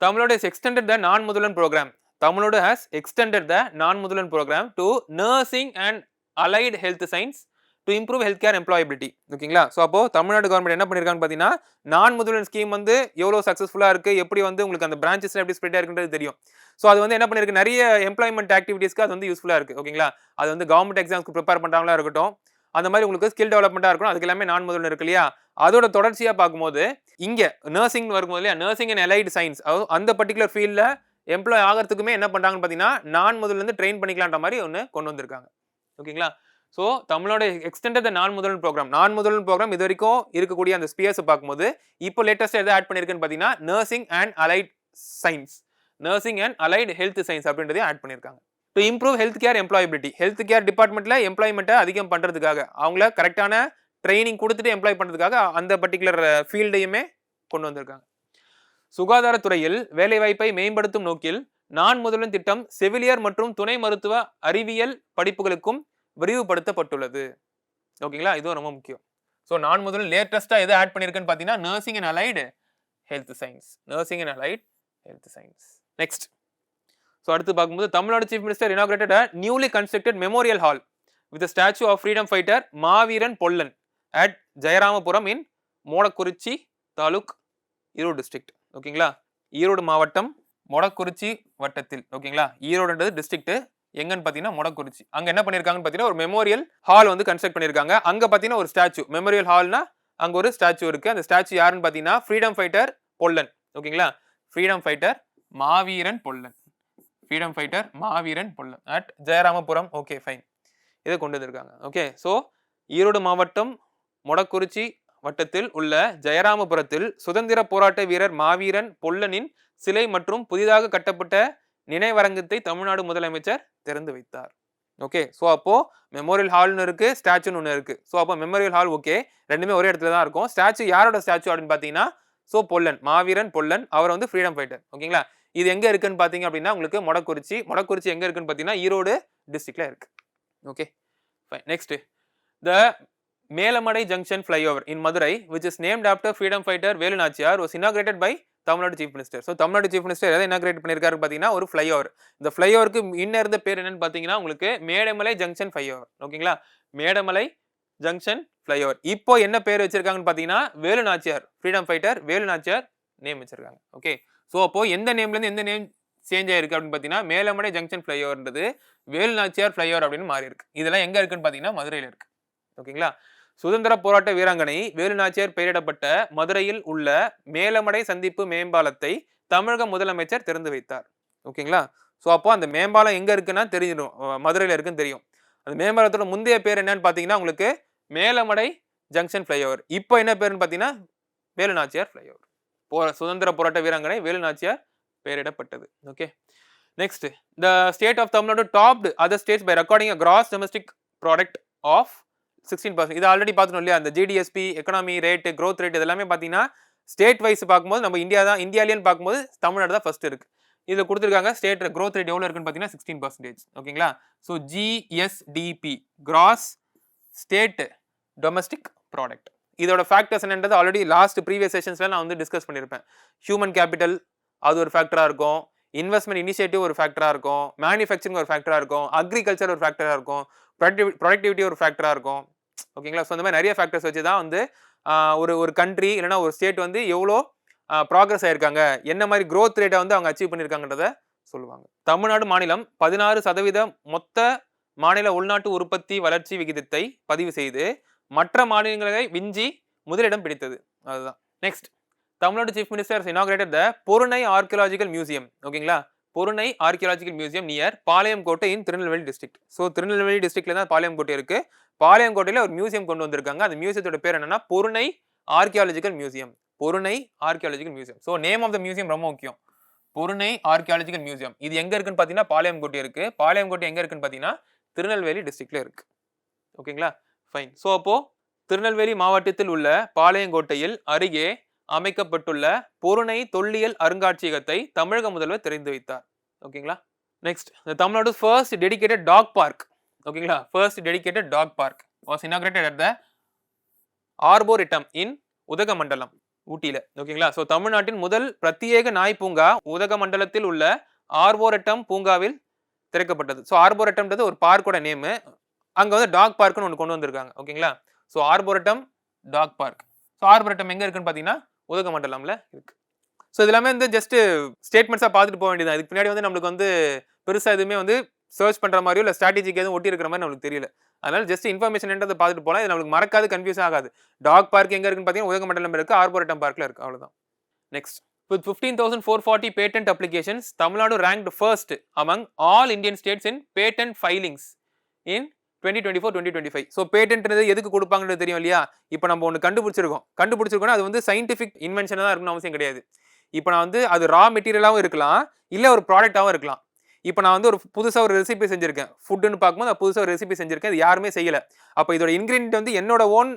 தமிழோட is extended the Naan Mudhalvan program தமிழோட has extended the Naan Mudhalvan program to nursing and allied health science to improve health care employability ஓகேங்களா so அப்போ Tamil Nadu government என்ன பண்ணியிருக்காங்க பார்த்தீங்கன்னா நான் முதல்வன் ஸ்கீம் வந்து எவ்வளோ சக்ஸஸ்ஃபுல்லாக இருக்குது எப்படி வந்து உங்களுக்கு அந்த பிரான்ச்சஸ்ல எப்படி ஸ்ப்ரெட் இருக்குன்றது தெரியும். ஸோ அது வந்து என்ன பண்ணிருக்கு? நிறைய எம்ப்ளாய்மெண்ட் ஆக்டிவிட்டீஸ்க்கு அது வந்து யூஸ்ஃபுல்லாக இருக்குது ஓகேங்களா அது வந்து கவர்மெண்ட் எக்ஸாம்ஸ்க்கு ப்ரிப்பேர் பண்ணுறாங்களா இருக்கட்டும் அந்த மாதிரி உங்களுக்கு ஸ்கில் டெவலப்மெண்ட்டாக இருக்கணும். அதுக்கு எல்லாமே நான் முதல்ல இருக்கு இல்லையா? அதோட தொடர்ச்சியாக பார்க்கும்போது இங்கே நர்சிங் வரும்போது இல்லையா? நர்சிங் அண்ட் எலைட் சயின்ஸ் அதாவது அந்த பர்டிகுலர் ஃபீல்டில் எம்ப்ளாய் ஆகிறதுக்குமே என்ன பண்ணுறாங்கன்னு பார்த்தீங்கன்னா நான் முதல்லேருந்து ட்ரெயின் பண்ணிக்கலான்ற மாதிரி ஒன்று கொண்டு வந்திருக்காங்க. ஓகேங்களா ஸோ தமிழோட எக்ஸ்டெண்டட் நான் முதல்வன் ப்ரோக்ராம் நான் முதல்வன் ப்ரோக்ராம் இது வரைக்கும் இருக்கக்கூடிய அந்த ஸ்பியர்ஸை பார்க்கும்போது இப்போ லேட்டஸ்ட்டாக எதை ஆட் பண்ணியிருக்குன்னு பார்த்தீங்கன்னா nursing and allied science nursing and allied health science அப்படின்றதையும் ஆட் பண்ணியிருக்காங்க to improve health care employability health care டிபார்ட்மெண்ட்டில் எம்ப்ளாய்மெண்ட்டை அதிகம் பண்ணுறதுக்காக அவங்கள கரெக்டான ட்ரைனிங் கொடுத்துட்டு எம்ப்ளாய் பண்ணுறதுக்காக அந்த பர்டிகுலர் ஃபீல்டையுமே கொண்டு வந்திருக்காங்க. சுகாதாரத்துறையில் வேலைவாய்ப்பை மேம்படுத்தும் நோக்கில் நான் முதல்வன் திட்டம் செவிலியர் மற்றும் துணை மருத்துவ அறிவியல் படிப்புகளுக்கும் விரிவுபடுத்தப்பட்டுள்ளது. ஓகேங்களா? இதுவும் ரொம்ப முக்கியம். ஸோ நான் முதல்ல லேட்டஸ்ட்டாக எதை ஆட் பண்ணியிருக்கேன்னு பார்த்தீங்கன்னா nursing and allied health science nursing and allied health science next so அடுத்து பார்க்கும்போது Tamil Nadu chief minister inaugurated a newly constructed memorial hall with statue of freedom fighter Maaveeran Pollan at Jayaramapuram in Modakkurichi taluk Erode district ஓகேங்களா? ஈரோடு மாவட்டம் மொடக்குறிச்சி வட்டத்தில். ஓகேங்களா? ஈரோடுன்றது district எங்கன்னு பார்த்தீங்கன்னா மொடக்குறிச்சி. அங்கே என்ன பண்ணியிருக்காங்கன்னு பார்த்தீங்கன்னா ஒரு மெமோரியல் ஹால் வந்து கன்ஸ்ட்ரக்ட் பண்ணியிருக்காங்க அங்கே பார்த்தீங்கன்னா ஒரு ஸ்டாச்சு மெமோரியல் ஹால்னா அங்கே ஒரு ஸ்டாச்சு இருக்குது அந்த ஸ்டாச்சு யாருன்னு பார்த்தீங்கன்னா ஃப்ரீடம் ஃபைட்டர் பொல்லன். ஓகேங்களா? Freedom fighter Maaveeran Pollan. Freedom fighter Maaveeran Pollan. At Jayaramapuram. Okay fine இதை கொண்டு வந்திருக்காங்க. ஓகே ஸோ ஈரோடு மாவட்டம் மொடக்குறிச்சி வட்டத்தில் உள்ள ஜெயராமபுரத்தில் சுதந்திர போராட்ட வீரர் மாவீரன் பொல்லனின் சிலை மற்றும் புதிதாக கட்டப்பட்ட நினைவரங்கத்தை தமிழ்நாடு முதலமைச்சர் திறந்து வைத்தார். ஓகே ஸோ அப்போ மெமோரியல் ஹால்னு இருக்கு ஸ்டாச்சுன்னு ஒன்று இருக்கு. ஸோ அப்போ மெமோரியல் ஹால் ஓகே ரெண்டுமே ஒரே இடத்துல தான் இருக்கும். ஸ்டாச்சு யாரோட ஸ்டாச்சு அப்படின்னு பார்த்தீங்கன்னா ஸோ பொல்லன் மாவீரன் பொல்லன் அவர் வந்து ஃப்ரீடம் ஃபைட்டர் ஓகேங்களா இது எங்கே இருக்குன்னு பார்த்தீங்க அப்படின்னா உங்களுக்கு மொடக்குறிச்சி மொடக்குறிச்சி எங்கே இருக்குன்னு பார்த்தீங்கன்னா ஈரோடு டிஸ்ட்ரிக்டில் இருக்கு. Okay fine next the Melamadai junction flyover in Madurai which is named after freedom fighter Velu Nachiyar was inaugurated by Tamil Nadu chief minister so Tamil Nadu chief minister எதை இனாகிரேட் பண்ணியிருக்காரு பார்த்தீங்கன்னா ஒரு ஃப்ளைஓவர் இந்த ஃப்ளைஓவருக்கு இன்னும் இருந்த பேர் என்னன்னு பார்த்தீங்கன்னா உங்களுக்கு மேடமலை ஜங்ஷன் ஃப்ளைஓவர் ஓகேங்களா மேடமலை ஜங்ஷன் ஃப்ளைஓவர் இப்போ என்ன பேர் வச்சிருக்காங்கன்னு பார்த்தீங்கன்னா Velu Nachiyar freedom fighter Velu Nachiyar name வச்சிருக்காங்க. ஓகே ஸோ அப்போ எந்த நேம்லேருந்து எந்த நேம் சேஞ்ச் ஆயிருக்கு அப்படின்னு பார்த்தீங்கன்னா மேலமடை ஜங்ஷன் ஃப்ளைஓவர்ன்றது வேலு நாச்சியார் ஃப்ளைஓவர் அப்படின்னு மாறி இருக்கு இதெல்லாம் எங்கே இருக்குன்னு பார்த்தீங்கன்னா மதுரையில் இருக்கு. ஓகேங்களா சுதந்திர போராட்ட வீராங்கனை வேலுநாச்சியார் பெயரிடப்பட்ட மதுரையில் உள்ள மேலமடை சந்திப்பு மேம்பாலத்தை தமிழக முதலமைச்சர் திறந்து வைத்தார். ஓகேங்களா? ஸோ அப்போ அந்த மேம்பாலம் எங்கே இருக்குன்னா தெரிஞ்சிடும். மதுரையில் இருக்குன்னு தெரியும். அந்த மேம்பாலத்தோட முந்தைய பேர் என்னன்னு பார்த்தீங்கன்னா உங்களுக்கு மேலமடை ஜங்ஷன் ஃப்ளைஓவர் இப்போ என்ன பேருன்னு பார்த்தீங்கன்னா வேலுநாச்சியார் ஃப்ளைஓவர் போர சுதந்திர போராட்ட வீராங்கனை வேலுநாச்சியார் பெயரிடப்பட்டது. Okay? Next the state of Tamil Nadu topped other states by recording a gross domestic product of sixteen percent இது ஆல்ரெடி பார்த்துட்டோம் இல்லையா? அந்த GSDP economy rate growth rate இதெல்லாமே பார்த்தீங்கன்னா ஸ்டேட் வைஸ் பார்க்கும்போது நம்ம இந்தியா தான் இந்தியாலேன்னு பார்க்கும்போது தமிழ்நாடு தான் ஃபர்ஸ்ட் இருக்கு. இதில் கொடுத்துருக்காங்க ஸ்டேட் க்ரோத் ரேட் எவ்வளோ இருக்குன்னு பார்த்தீங்கன்னா சிக்ஸ்டீன் பர்சன்டேஜ் ஓகேங்களா? So GSDP gross state domestic product இதோட ஃபேக்டர்ஸ் என்னன்றது ஆல்ரெடி லாஸ்ட் ப்ரீவியஸ் செஷன்ஸ்ல நான் வந்து டிஸ்கஸ் பண்ணியிருப்பேன். ஹியூமன் கேபிட்டல் அது ஒரு ஃபேக்டராக இருக்கும். இன்வெஸ்ட்மெண்ட் இனிஷியேட்டிவ் ஒரு ஃபேக்டராக இருக்கும். மேனுஃபேக்சரிங் ஒரு ஃபேக்டராக இருக்கும். அக்ரிகல்ச்சர் ஒரு ஃபேக்டராக இருக்கும். ப்ரொடக்டிவிட்டி ஒரு ஃபேக்டராக இருக்கும். ஓகேங்களா? ஸோ அந்த மாதிரி நிறைய ஃபேக்டர்ஸ் வச்சு தான் வந்து ஒரு ஒரு கண்ட்ரி இல்லைன்னா ஒரு ஸ்டேட் வந்து எவ்வளோ ப்ராக்ரஸ் ஆயிருக்காங்க? என்ன மாதிரி க்ரோத் ரேட்டை வந்து அவங்க அச்சீவ் பண்ணியிருக்காங்கன்றத சொல்லுவாங்க. தமிழ்நாடு மாநிலம் பதினாறு சதவீத மொத்த மாநில உள்நாட்டு உற்பத்தி வளர்ச்சி விகிதத்தை பதிவு செய்து மற்ற மாநிலங்களை விஞ்சி முதலிடம் பிடித்தது. அதுதான். Next Tamil Nadu chief minister inaugurated the Porunai archaeological museum ஓகேங்களா? Porunai archaeological museum near Palayamkottai in Tirunelveli district so Tirunelveli டிஸ்ட்ரிக்ட்ல தான் பாளையங்கோட்டை இருக்கு. பாளையங்கோட்டையில ஒரு மியூசியம் கொண்டு வந்திருக்காங்க. அந்த மியூசியத்தோட பேர் என்னன்னா Porunai archaeological museum Porunai archaeological museum so name of the museum ரொம்ப முக்கியம். பொருணை ஆர்கியாலஜிக்கல் மியூசியம் இது எங்க இருக்குன்னு பார்த்தீங்கன்னா பாளையங்கோட்டை இருக்கு. பாளையங்கோட்டை எங்க இருக்குன்னு பார்த்தீங்கன்னா திருநெல்வேலி டிஸ்ட்ரிக்ட்ல இருக்கு. ஓகேங்களா ஃபைன் ஸோ அப்போ திருநெல்வேலி மாவட்டத்தில் உள்ள பாளையங்கோட்டையில் அருகே அமைக்கப்பட்டுள்ள பொருணை தொல்லியல் அருங்காட்சியகத்தை தமிழக முதல்வர் திறந்து வைத்தார். ஓகேங்களா? Next Tamil Nadu first dedicated dog park ஓகேங்களா? First dedicated dog park was inaugurated at the arboretum in Udhagamandalam ஊட்டியில. ஓகேங்களா? ஸோ தமிழ்நாட்டின் முதல் பிரத்யேக நாய் பூங்கா உதகமண்டலத்தில் உள்ள ஆர்போரட்டம் பூங்காவில் திறக்கப்பட்டது. ஸோ ஆர்போரட்டம்ன்றது ஒரு பார்க்கோட நேமு. அங்கே வந்து டாக் பார்க்னு ஒன்று கொண்டு வந்திருக்காங்க. ஓகேங்களா? So arboretum dog park so arboretum எங்கே இருக்குன்னு பார்த்தீங்கன்னா உதகமண்டலம்ல இருக்கு. ஸோ இது எல்லாமே வந்து ஜஸ்ட் ஸ்டேட்மெண்ட்ஸாக பார்த்துட்டு போக வேண்டியது இதுக்கு பின்னாடி வந்து நம்மளுக்கு வந்து பெருசாக எதுவுமே வந்து சர்ச் பண்ணுற மாதிரியோ இல்லை ஸ்ட்ராட்டஜிக்கு எதுவும் ஒட்டி இருக்கிற மாதிரி நம்மளுக்கு தெரியல. அதனால ஜஸ்ட் இன்ஃபர்மேஷன் பார்த்துட்டு போகலாம். இது நம்மளுக்கு மறக்காது கன்ஃபியூஸ் ஆகாது. டாக் பார்க் எங்கே இருக்குன்னு பார்த்தீங்கன்னா உதகமண்டலம் இருக்குது ஆர்போரட்டம் பார்க்கில் இருக்குது அவ்வளோதான் next with fifteen thousand four forty patent applications Tamil Nadu ranked first among all Indian states in patent filings in twenty twenty four twenty twenty five so பேட்டன்ட்றது எதுக்கு கொடுப்பாங்கன்றது தெரியும் இல்லையா? இப்போ நம்ம ஒன்று கண்டுபிடிச்சிருக்கோம். கண்டுபிடிச்சிருக்கோம்னா அது வந்து சயின்டிஃபிக் இன்வென்ஷனாக தான் இருக்கணும் அவசியம் கிடையாது. இப்போ நான் வந்து அது ரா மெட்டீரியலாகவும் இருக்கலாம் இல்லை ஒரு ப்ராடக்டாகவும் இருக்கலாம். இப்போ நான் வந்து ஒரு புதுசாக ஒரு ரெசிபி செஞ்சிருக்கேன். ஃபுட்டுன்னு பார்க்கும்போது நான் புதுசாக ஒரு ரெசிபி செஞ்சிருக்கேன். அது யாருமே செய்யலை. அப்போ இதோட இன்க்ரீடியன்ட் வந்து என்னோட ஓன்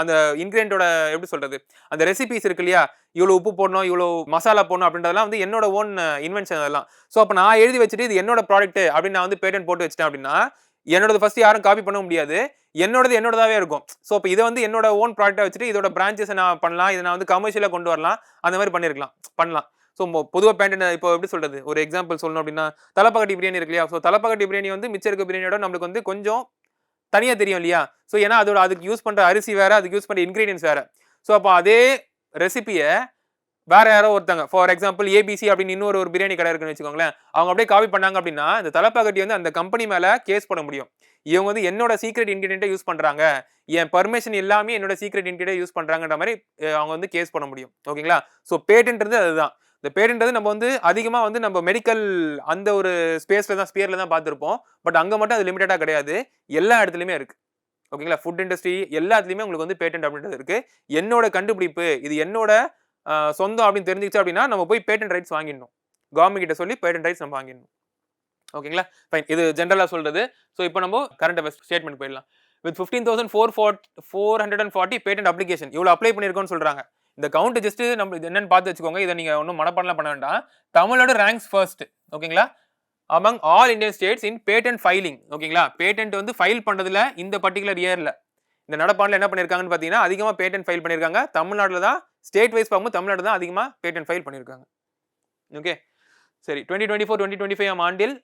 அந்த இன்க்ரீடியன்ட்டோட எப்படி சொல்கிறது அந்த ரெசிபிஸ் இருக்கு இல்லையா? இவ்வளோ உப்பு போடணும் இவ்வளோ மசாலா போடணும் அப்படின்றதெல்லாம் வந்து என்னோட ஓன் இன்வென்ஷன் அதெல்லாம் ஸோ அப்போ நான் எழுதி வச்சுட்டு இது என்னோட ப்ராடக்ட் அப்படின்னு நான் வந்து பேட்டன் போட்டு வச்சிட்டேன் அப்படின்னா என்னோடது ஃபர்ஸ்ட் யாரும் காப்பி பண்ண முடியாது. என்னோடது என்னோடதாவே இருக்கும். ஸோ இப்போ இதை வந்து என்னோட ஓன் ப்ராடக்டாக வச்சுட்டு இதோட பிரான்ச்சஸ் நான் பண்ணலாம். இதை நான் வந்து கமர்ஷியலாக கொண்டு வரலாம். அந்த மாதிரி பண்ணியிருக்கலாம் பண்ணலாம். ஸோ பொதுவாக பேண்ட் இப்போ எப்படி சொல்கிறது ஒரு எக்ஸாம்பிள் சொல்லணும் அப்படின்னா தலப்பகட்டி பிரியாணி இருக்கு இல்லையா? ஸோ தலப்பகட்டி பிரியாணி வந்து மிச்சம் இருக்க பிரியாணியோட நம்மளுக்கு வந்து கொஞ்சம் தனியாக தெரியும் இல்லையா? ஸோ ஏன்னா அதோட அதுக்கு யூஸ் பண்ணுற அரிசி வேறு அதுக்கு யூஸ் பண்ணுற இன்க்ரீடியன்ஸ் வேறு. ஸோ அப்போ அதே ரெசிபியை வேற யாரோ ஒருத்தங்க. ஃபார் எக்ஸாம்பிள் ஏபிசி அப்படின்னு இன்னொரு ஒரு பிரியாணி கடை இருக்குன்னு வச்சுக்கோங்களேன். அவங்க அப்படியே காப்பி பண்ணாங்க அப்படின்னா இந்த தலப்பாக்கட்டி வந்து அந்த கம்பெனி மேல கேஸ் போட முடியும். இவங்க வந்து என்னோட சீக்ரெட் இன்கிரியன்ட்டை யூஸ் பண்றாங்க. என் பர்மிஷன் எல்லாமே என்னோட சீக்ரெட் இன்கிரியன்ட்டை யூஸ் பண்றாங்கன்ற மாதிரி அவங்க வந்து கேஸ் பண்ண முடியும். ஓகேங்களா? ஸோ பேட்டன்றது அதுதான். இந்த பேட்டன்றது நம்ம வந்து அதிகமாக வந்து நம்ம மெடிக்கல் அந்த ஒரு ஸ்பேஸ்ல தான் ஸ்பியர்ல தான் பார்த்துருப்போம். பட் அங்கே மட்டும் அது லிமிட்டடாக கிடையாது. எல்லா இடத்துலையுமே இருக்கு. ஓகேங்களா? ஃபுட் இண்டஸ்ட்ரி எல்லாத்துலேயுமே உங்களுக்கு வந்து பேட்டன்ட் அப்படின்றது இருக்கு. என்னோட கண்டுபிடிப்பு இது என்னோட சொந்தம் அப்படின்னு தெரிஞ்சிச்சு அப்படின்னா நம்ம போய் பேட்டன் ரைட்ஸ் வாங்கிடணும். கவர்மெண்ட் கிட்ட சொல்லி பேட்டன் ரைட்ஸ் நம்ம வாங்கிடணும். ஓகேங்களா? ஃபைன் இது ஜென்ரலாக சொல்கிறது ஸோ இப்போ நம்ம கரண்ட் அஃபேர்ஸ் ஸ்டேட்மெண்ட் போயிடலாம். With fifteen thousand four four four hundred and forty patent application இவ்வளோ அப்ளை பண்ணியிருக்கோம்னு சொல்கிறாங்க இந்த கவுண்ட் ஜஸ்ட் நம்ம இது என்னன்னு பார்த்து வச்சுக்கோங்க. இதை நீங்கள் ஒன்றும் மனப்பாடலாம் பண்ண வேண்டாம். தமிழ்நாடு ரேங்க்ஸ் ஃபர்ஸ்ட் ஓகேங்களா? Among all Indian states in patent filing ஓகேங்களா? பேட்டன்ட் வந்து ஃபைல் பண்ணுறதுல இந்த பர்டிகுலர் இயரில் இந்த நடப்பாண்டில் என்ன பண்ணியிருக்காங்கன்னு பார்த்தீங்கன்னா அதிகமாக பேட்டன்ட் ஃபைல் பண்ணியிருக்காங்க தமிழ்நாட்டில் தான் ஸ்டேட் வைஸ் பார்க்கும்போது தமிழ்நாடு தான் அதிகமாக பேட்டன்ட் ஃபைல் பண்ணியிருக்காங்க ஓகே சரி twenty twenty four twenty twenty five ஆண்டில்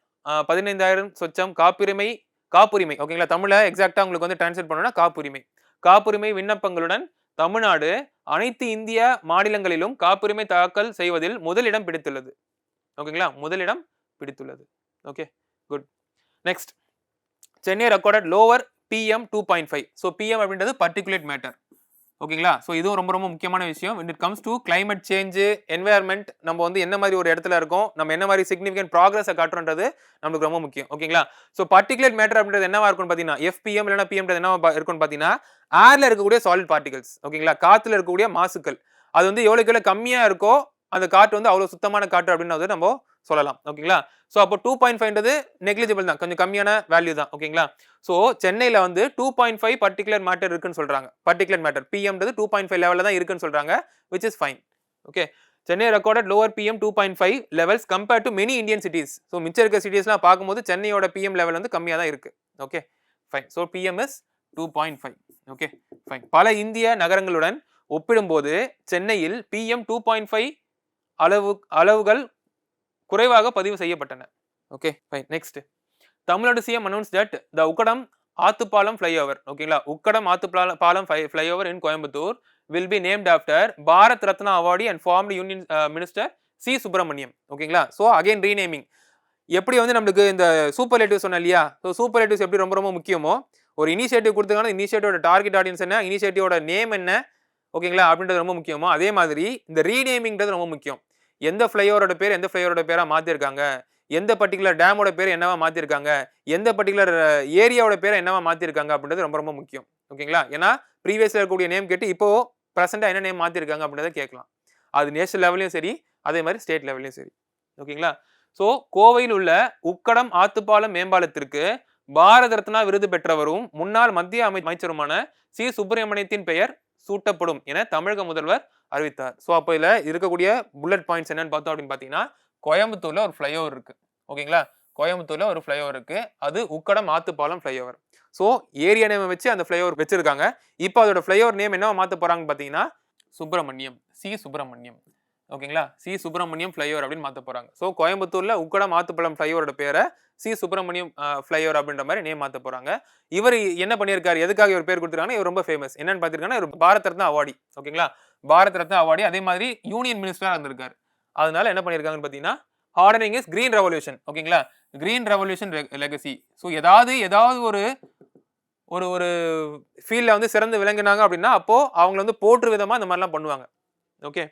பதினைந்தாயிரம் சொச்சம் காப்புரிமை காப்புரிமை. ஓகேங்களா தமிழை எக்ஸாக்டாக உங்களுக்கு வந்து டிரான்ஸ்லேட் பண்ணணும்னா காப்புரிமை. காப்புரிமை விண்ணப்பங்களுடன் தமிழ்நாடு அனைத்து இந்திய மாநிலங்களிலும் காப்புரிமை தாக்கல் செய்வதில் முதலிடம் பிடித்துள்ளது. ஓகேங்களா முதலிடம் பிடித்துள்ளது. Okay good next Chennai recorded lower PM two point five so PM அப்படின்றது பர்டிகுலேட் மேட்டர் ஓகேங்களா? ஸோ இதுவும் ரொம்ப ரொம்ப முக்கியமான விஷயம். It comes to climate change environment நம்ம வந்து என்ன மாதிரி ஒரு இடத்துல இருக்கோம் நம்ம என்ன மாதிரி சிக்னிஃபிகன்ட் ப்ராக்ரஸை காட்டுறோன்றது நமக்கு ரொம்ப முக்கியம். ஓகேங்களா? ஸோ பர்டிகுலேட் மேட்டர் அப்படின்றது என்னவா இருக்கும்னு பார்த்தீங்கன்னா எஃபிஎம் இல்லைனா பிஎம்ன்றது என்ன இருக்கும்னு பார்த்தீங்கன்னா ஏரில் இருக்கக்கூடிய சாலிட் பார்ட்டிகல்ஸ் ஓகேங்களா? காற்றுல இருக்கக்கூடிய மாசுக்கள். அது வந்து எவ்வளோக்கு எவ்வளோ கம்மியாக இருக்கோ அந்த காற்று வந்து அவ்வளோ சுத்தமான காற்று அப்படின்னு வந்து நம்ம சொல்லலாம். ஓகேங்களா? ஸோ அப்போ டூ பாயிண்ட் ஃபைவ்ன்றது நெக்லிஜிபிள் தான். கொஞ்சம் கம்மியான வேல்யூ தான். ஓகேங்களா? ஸோ சென்னையில் வந்து two point five particular matter இருக்குன்னு சொல்கிறாங்க பர்டிகுலர் மேட்டர் பிஎம்ன்றது டூ பாயிண்ட் ஃபைவ் லெவலில் தான் இருக்குன்னு சொல்கிறாங்க which is fine okay Chennai recorded lower PM two point five levels compare to many Indian cities so மிச்சம் இருக்க சிட்டிஸ்லாம் பார்க்கும்போது சென்னையோட பிஎம் லெவல் வந்து கம்மியாக தான் இருக்குது okay fine so PM is two point five okay fine பல இந்திய நகரங்களுடன் ஒப்பிடும்போது சென்னையில் பிஎம் டூ பாயிண்ட் ஃபைவ் அளவு அளவுகள் குறைவாக பதிவு செய்யப்பட்டன. Okay fine next Tamil Nadu CM announce that the Ukkadam Athupalam flyover ஓகேங்களா உக்கடம் ஆத்துப்பாலம் பாலம் flyover in Coimbatore will be named after Bharat Ratna awardee and former union minister C Subramaniam ஓகேங்களா so again renaming எப்படி வந்து நம்மளுக்கு இந்த superlative சொன்னேன் இல்லையா? So superlatives எப்படி ரொம்ப ரொம்ப முக்கியமோ ஒரு இனிஷியேட்டிவ் கொடுத்துருக்காங்க இனிஷியேட்டிவோட டார்கெட் ஆடியன்ஸ் என்ன இனிஷியேட்டிவோட நேம் என்ன ஓகேங்களா அப்படின்றது ரொம்ப முக்கியமோ அதே மாதிரி இந்த ரீநேமிங்கிறது ரொம்ப முக்கியம். எந்த ஃப்ளைஓவரோட பேர் எந்த ஃப்ளைஓவரோட பேராக மாற்றிருக்காங்க எந்த பர்டிகுலர் டேமோட பேர் என்னவா மாற்றிருக்காங்க எந்த பர்டிகுலர் ஏரியாவோட பேரை என்னவா மாற்றிருக்காங்க அப்படின்றது ரொம்ப ரொம்ப முக்கியம். ஓகேங்களா? ஏன்னா ப்ரீவியஸில் இருக்கக்கூடிய நேம் கேட்டு இப்போ ப்ரெசெண்டாக என்ன நேம் மாற்றிருக்காங்க அப்படின்றத கேட்கலாம். அது நேஷனல் லெவல்லையும் சரி அதே மாதிரி ஸ்டேட் லெவல்லையும் சரி. ஓகேங்களா? ஸோ கோவையில் உள்ள உக்கடம் ஆத்துப்பாலம் மேம்பாலத்திற்கு பாரத ரத்னா விருது பெற்றவரும் முன்னாள் மத்திய அமை அமைச்சருமான சி. சுப்பிரமணியத்தின் பெயர் சூட்டப்படும் என தமிழக முதல்வர் அறிவித்தார். ஸோ அப்போ இதில் இருக்கக்கூடிய புல்லட் பாயிண்ட்ஸ் என்னன்னு பார்த்தோம் அப்படின்னு பார்த்தீங்கன்னா கோயம்புத்தூரில் ஒரு ஃப்ளைஓவர் இருக்குது ஓகேங்களா? கோயம்புத்தூரில் ஒரு ஃப்ளைஓவர் இருக்குது அது Ukkadam Athupalam flyover so area name வச்சு அந்த ஃப்ளைஓவர் வச்சுருக்காங்க. இப்போ அதோட ஃப்ளைஓவர் நேம் என்னவா மாற்ற போகிறாங்கன்னு பார்த்தீங்கன்னா சுப்பிரமணியம். சி. சுப்பிரமணியம். ஓகேங்களா? சி. சுப்பிரமணியம் ஃப்ளைஓவர் அப்படின்னு மாற்ற போகிறாங்க ஸோ கோயம்புத்தூரில் உக்கடம் ஆத்துப்பாலம் ஃப்ளைஓவரோட பேரை சி. சுப்பிரமணியம் ஃப்ளைஓவர் அப்படின்ற மாதிரி நேம் மாற்ற போகிறாங்க இவர் என்ன பண்ணியிருக்காரு? எதுக்காக இவர் பேர் கொடுத்துருக்காங்கன்னா இவர் ரொம்ப ஃபேமஸ் என்னன்னு பார்த்திருக்காங்கன்னா இவர் பாரத் ரத்னா அவார்டி. ஓகேங்களா? பாரத் ரத்னா அவார்டு அதே மாதிரி யூனியன் மினிஸ்டராக இருந்திருக்காரு. அதனால என்ன பண்ணியிருக்காங்கன்னு பார்த்தீங்கன்னா ஹார்டனிங் இஸ் கிரீன் ரெவல்யூஷன் ஓகேங்களா? கிரீன் ரெவல்யூஷன் லெகசி ஸோ ஏதாவது ஏதாவது ஒரு ஒரு ஒரு ஃபீல்டில் வந்து சிறந்து விளங்கினாங்க அப்படின்னா அப்போது அவங்கள வந்து போற்று விதமாக இந்த மாதிரிலாம் பண்ணுவாங்க. ஓகே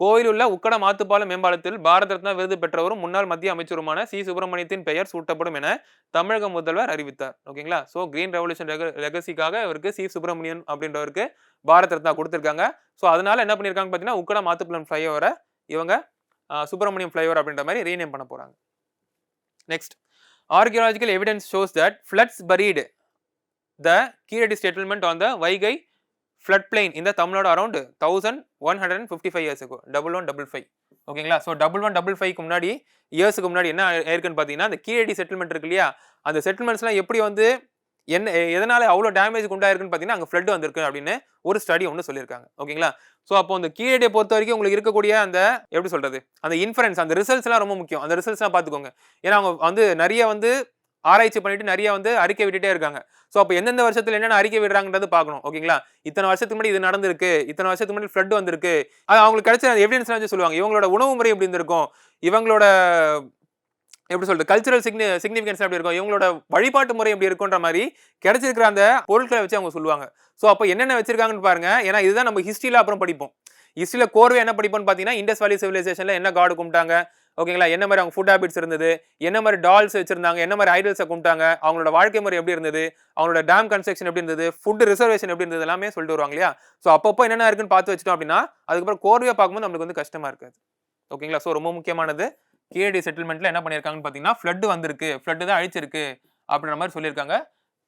கோவில் உள்ள மாத்துப்பாலம் மேம்பாலத்தில் பாரத ரத்னா விருது பெற்றவரும் முன்னாள் மத்திய அமைச்சருமான சி. சுப்பிரமணியத்தின் பெயர் சூட்டப்படும் என தமிழக முதல்வர் அறிவித்தார். ஓகேங்களா? ஸோ கிரீன் ரெவல்யூஷன் லெகசிக்காக இவருக்கு சி. சுப்பிரமணியன் அப்படின்றவருக்கு பாரத் ரத்னா கொடுத்துருக்காங்க. ஸோ அதனால என்ன பண்ணியிருக்காங்க பார்த்தீங்கன்னா உக்கடம் மாத்துப்பாலம் ஃப்ளைஓவரை இவங்க சுப்பிரமணியம் ஃப்ளைஓவர் அப்படின்ற மாதிரி ரீநேம் பண்ண போகிறாங்க next archaeological evidence shows that floods buried the Keeladi settlement on the Vaigai flood plain இந்த தமிழோட around thousand one hundred and fifty five இயர்ஸுக்கு double one double five ஓகேங்களா ஸோ டபுள் ஒன் டபுள் ஃபைவ்க்கு முன்னாடி இயர்ஸுக்கு முன்னாடி என்ன ஆயிருக்குன்னு பார்த்தீங்கன்னா அந்த கீழடி செட்டில்மெண்ட் இருக்கு இல்லையா? அந்த செட்டில்மெண்ட்ஸ்லாம் எப்படி வந்து என்ன எதனால் அவ்வளோ டேமேஜ் உண்டாயிருக்குன்னு பார்த்தீங்கன்னா அங்கே ஃப்ளட் வந்திருக்கு அப்படின்னு ஒரு ஸ்டடி ஒன்று சொல்லியிருக்காங்க. ஓகேங்களா? ஸோ அப்போ அந்த கீழடியை பொறுத்த வரைக்கும் உங்களுக்கு இருக்கக்கூடிய அந்த எப்படி சொல்கிறது அந்த இன்ஃபரன்ஸ் அந்த ரிசல்ட்ஸ்லாம் ரொம்ப முக்கியம். அந்த ரிசல்ட்ஸ்லாம் பார்த்துக்கோங்க. ஏன்னா அவங்க வந்து நிறைய வந்து ஆராய்ச்சி பண்ணிட்டு நிறைய வந்து அறிக்கை விட்டுட்டே இருக்காங்க. ஸோ அப்போ எந்தெந்த வருஷத்துல என்னென்ன அறிக்கை விடுறாங்கன்றது பார்க்கணும் ஓகேங்களா இத்தனை வருஷத்துக்கு முன்னாடி இது நடந்திருக்கு இத்தனை வருஷத்துக்கு முன்னாடி ஃப்ளட் வந்திருக்கு. அது அவங்களுக்கு கிடைச்ச எவிடன்ஸ் வச்சு சொல்லுவாங்க. இவங்களோட உணவு முறை எப்படி இருந்திருக்கும்? இவங்களோட எப்படி சொல்றது கல்ச்சுரல் சிக்னி சிக்னிஃபிகன்ஸ் எப்படி இருக்கும்? இவங்களோட வழிபாட்டு முறை எப்படி இருக்குன்ற மாதிரி கிடைச்சிருக்கிற அந்த பொருட்களை வச்சு அவங்க சொல்லுவாங்க. ஸோ அப்போ என்னென்ன வச்சிருக்காங்கன்னு பாருங்க. ஏன்னா இதுதான் நம்ம ஹிஸ்ட்ரியில் அப்புறம் படிப்போம். ஹிஸ்ட்ரியில் கோர்வை என்ன படிப்போம்னு பார்த்தீங்கன்னா இண்டஸ் வேலி சிவிலைசேஷனில் என்ன காடு கும்பிட்டாங்க? ஓகேங்களா? என்ன மாதிரி அவங்க ஃபுட் ஹேபிட்ஸ் இருந்தது? என்ன மாதிரி டால்ஸ் வச்சிருந்தாங்க? என்ன மாதிரி ஐடல்ஸை கும்பிட்டாங்க? அவங்களோட வாழ்க்கை முறை எப்படி இருந்தது? அவங்களோட டேம் கன்ஸ்ட்ரக்ஷன் எப்படி இருந்தது? ஃபுட் ரிசர்வேஷன் எப்படி இருந்தது? எல்லாமே சொல்லிட்டு வருவாங்க இல்லையா ஸோ அப்பப்போ என்னென்ன இருக்குன்னு பார்த்து வச்சிட்டோம் அப்படின்னா அதுக்கப்புறம் கோர்வையாக பார்க்கும்போது நம்மளுக்கு வந்து கஷ்டமாக இருக்காது. ஓகேங்களா? ஸோ ரொம்ப முக்கியமானது. கேடி செட்டில்மெண்ட்டில் என்ன பண்ணியிருக்காங்கன்னு பார்த்தீங்கன்னா ஃப்ளட் வந்திருக்கு. ஃப்ளட் தான் அழிச்சிருக்கு அப்படின்ற மாதிரி சொல்லியிருக்காங்க.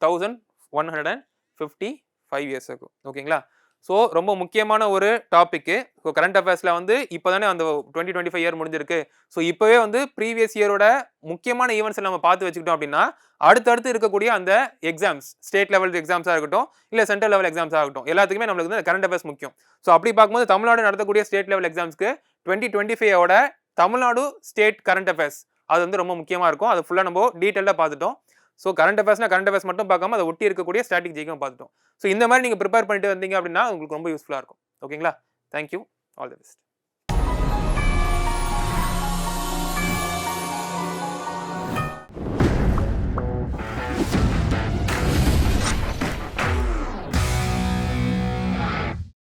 Thousand one hundred and fifty five years இருக்கும் ஓகேங்களா? ஸோ ரொம்ப முக்கியமான ஒரு டாப்பிக்கு ஸோ கரண்ட் அஃபேர்ஸில் வந்து இப்போ தானே அந்த டுவெண்ட்டி டுவெண்ட்டி ஃபைவ் இயர் முடிஞ்சிருக்கு. ஸோ இப்போவே வந்து ப்ரீவியஸ் இயரோட முக்கியமான ஈவெண்ட்ஸை நம்ம பார்த்து வச்சுக்கிட்டோம் அப்படின்னா அடுத்தடுத்து இருக்கக்கூடிய அந்த எக்ஸாம்ஸ் ஸ்டேட் லெவல் எக்ஸாம்ஸாக இருக்கட்டும் இல்லை சென்ட்ரல் லெவல் எக்ஸாம்ஸாக இருக்கட்டும் எல்லாத்துக்குமே நம்மளுக்கு வந்து கரண்ட் அஃபேர்ஸ் முக்கியம். ஸோ அப்படி பார்க்கும்போது தமிழ்நாடு நடத்தக்கூடிய ஸ்டேட் லெவல் எக்ஸாம்ஸ்க்கு டுவெண்ட்டி டுவெண்ட்டி ஃபைவோட தமிழ்நாடு ஸ்டேட் கரண்ட் அஃபேர்ஸ் அது வந்து ரொம்ப முக்கியமாக இருக்கும். அது ஃபுல்லாக நம்ம டீட்டெயிலாக பார்த்துட்டோம். ஸோ கரண்ட் அஃபேர்ஸ்னா கரண்ட் அஃபேர்ஸ் மட்டும் பார்க்காம அதை ஒட்டி இருக்கக்கூடிய ஸ்டாட்டிக் ஜிக்கும் பார்த்துட்டோம். ஸோ இந்த மாதிரி நீங்கள் ப்ரிப்பேர் பண்ணிட்டு வந்தீங்க அப்படின்னா உங்களுக்கு ரொம்ப யூஸ்ஃபுல்லாக இருக்கும். ஓகேங்களா தேங்க்யூ ஆல் தி பெஸ்ட்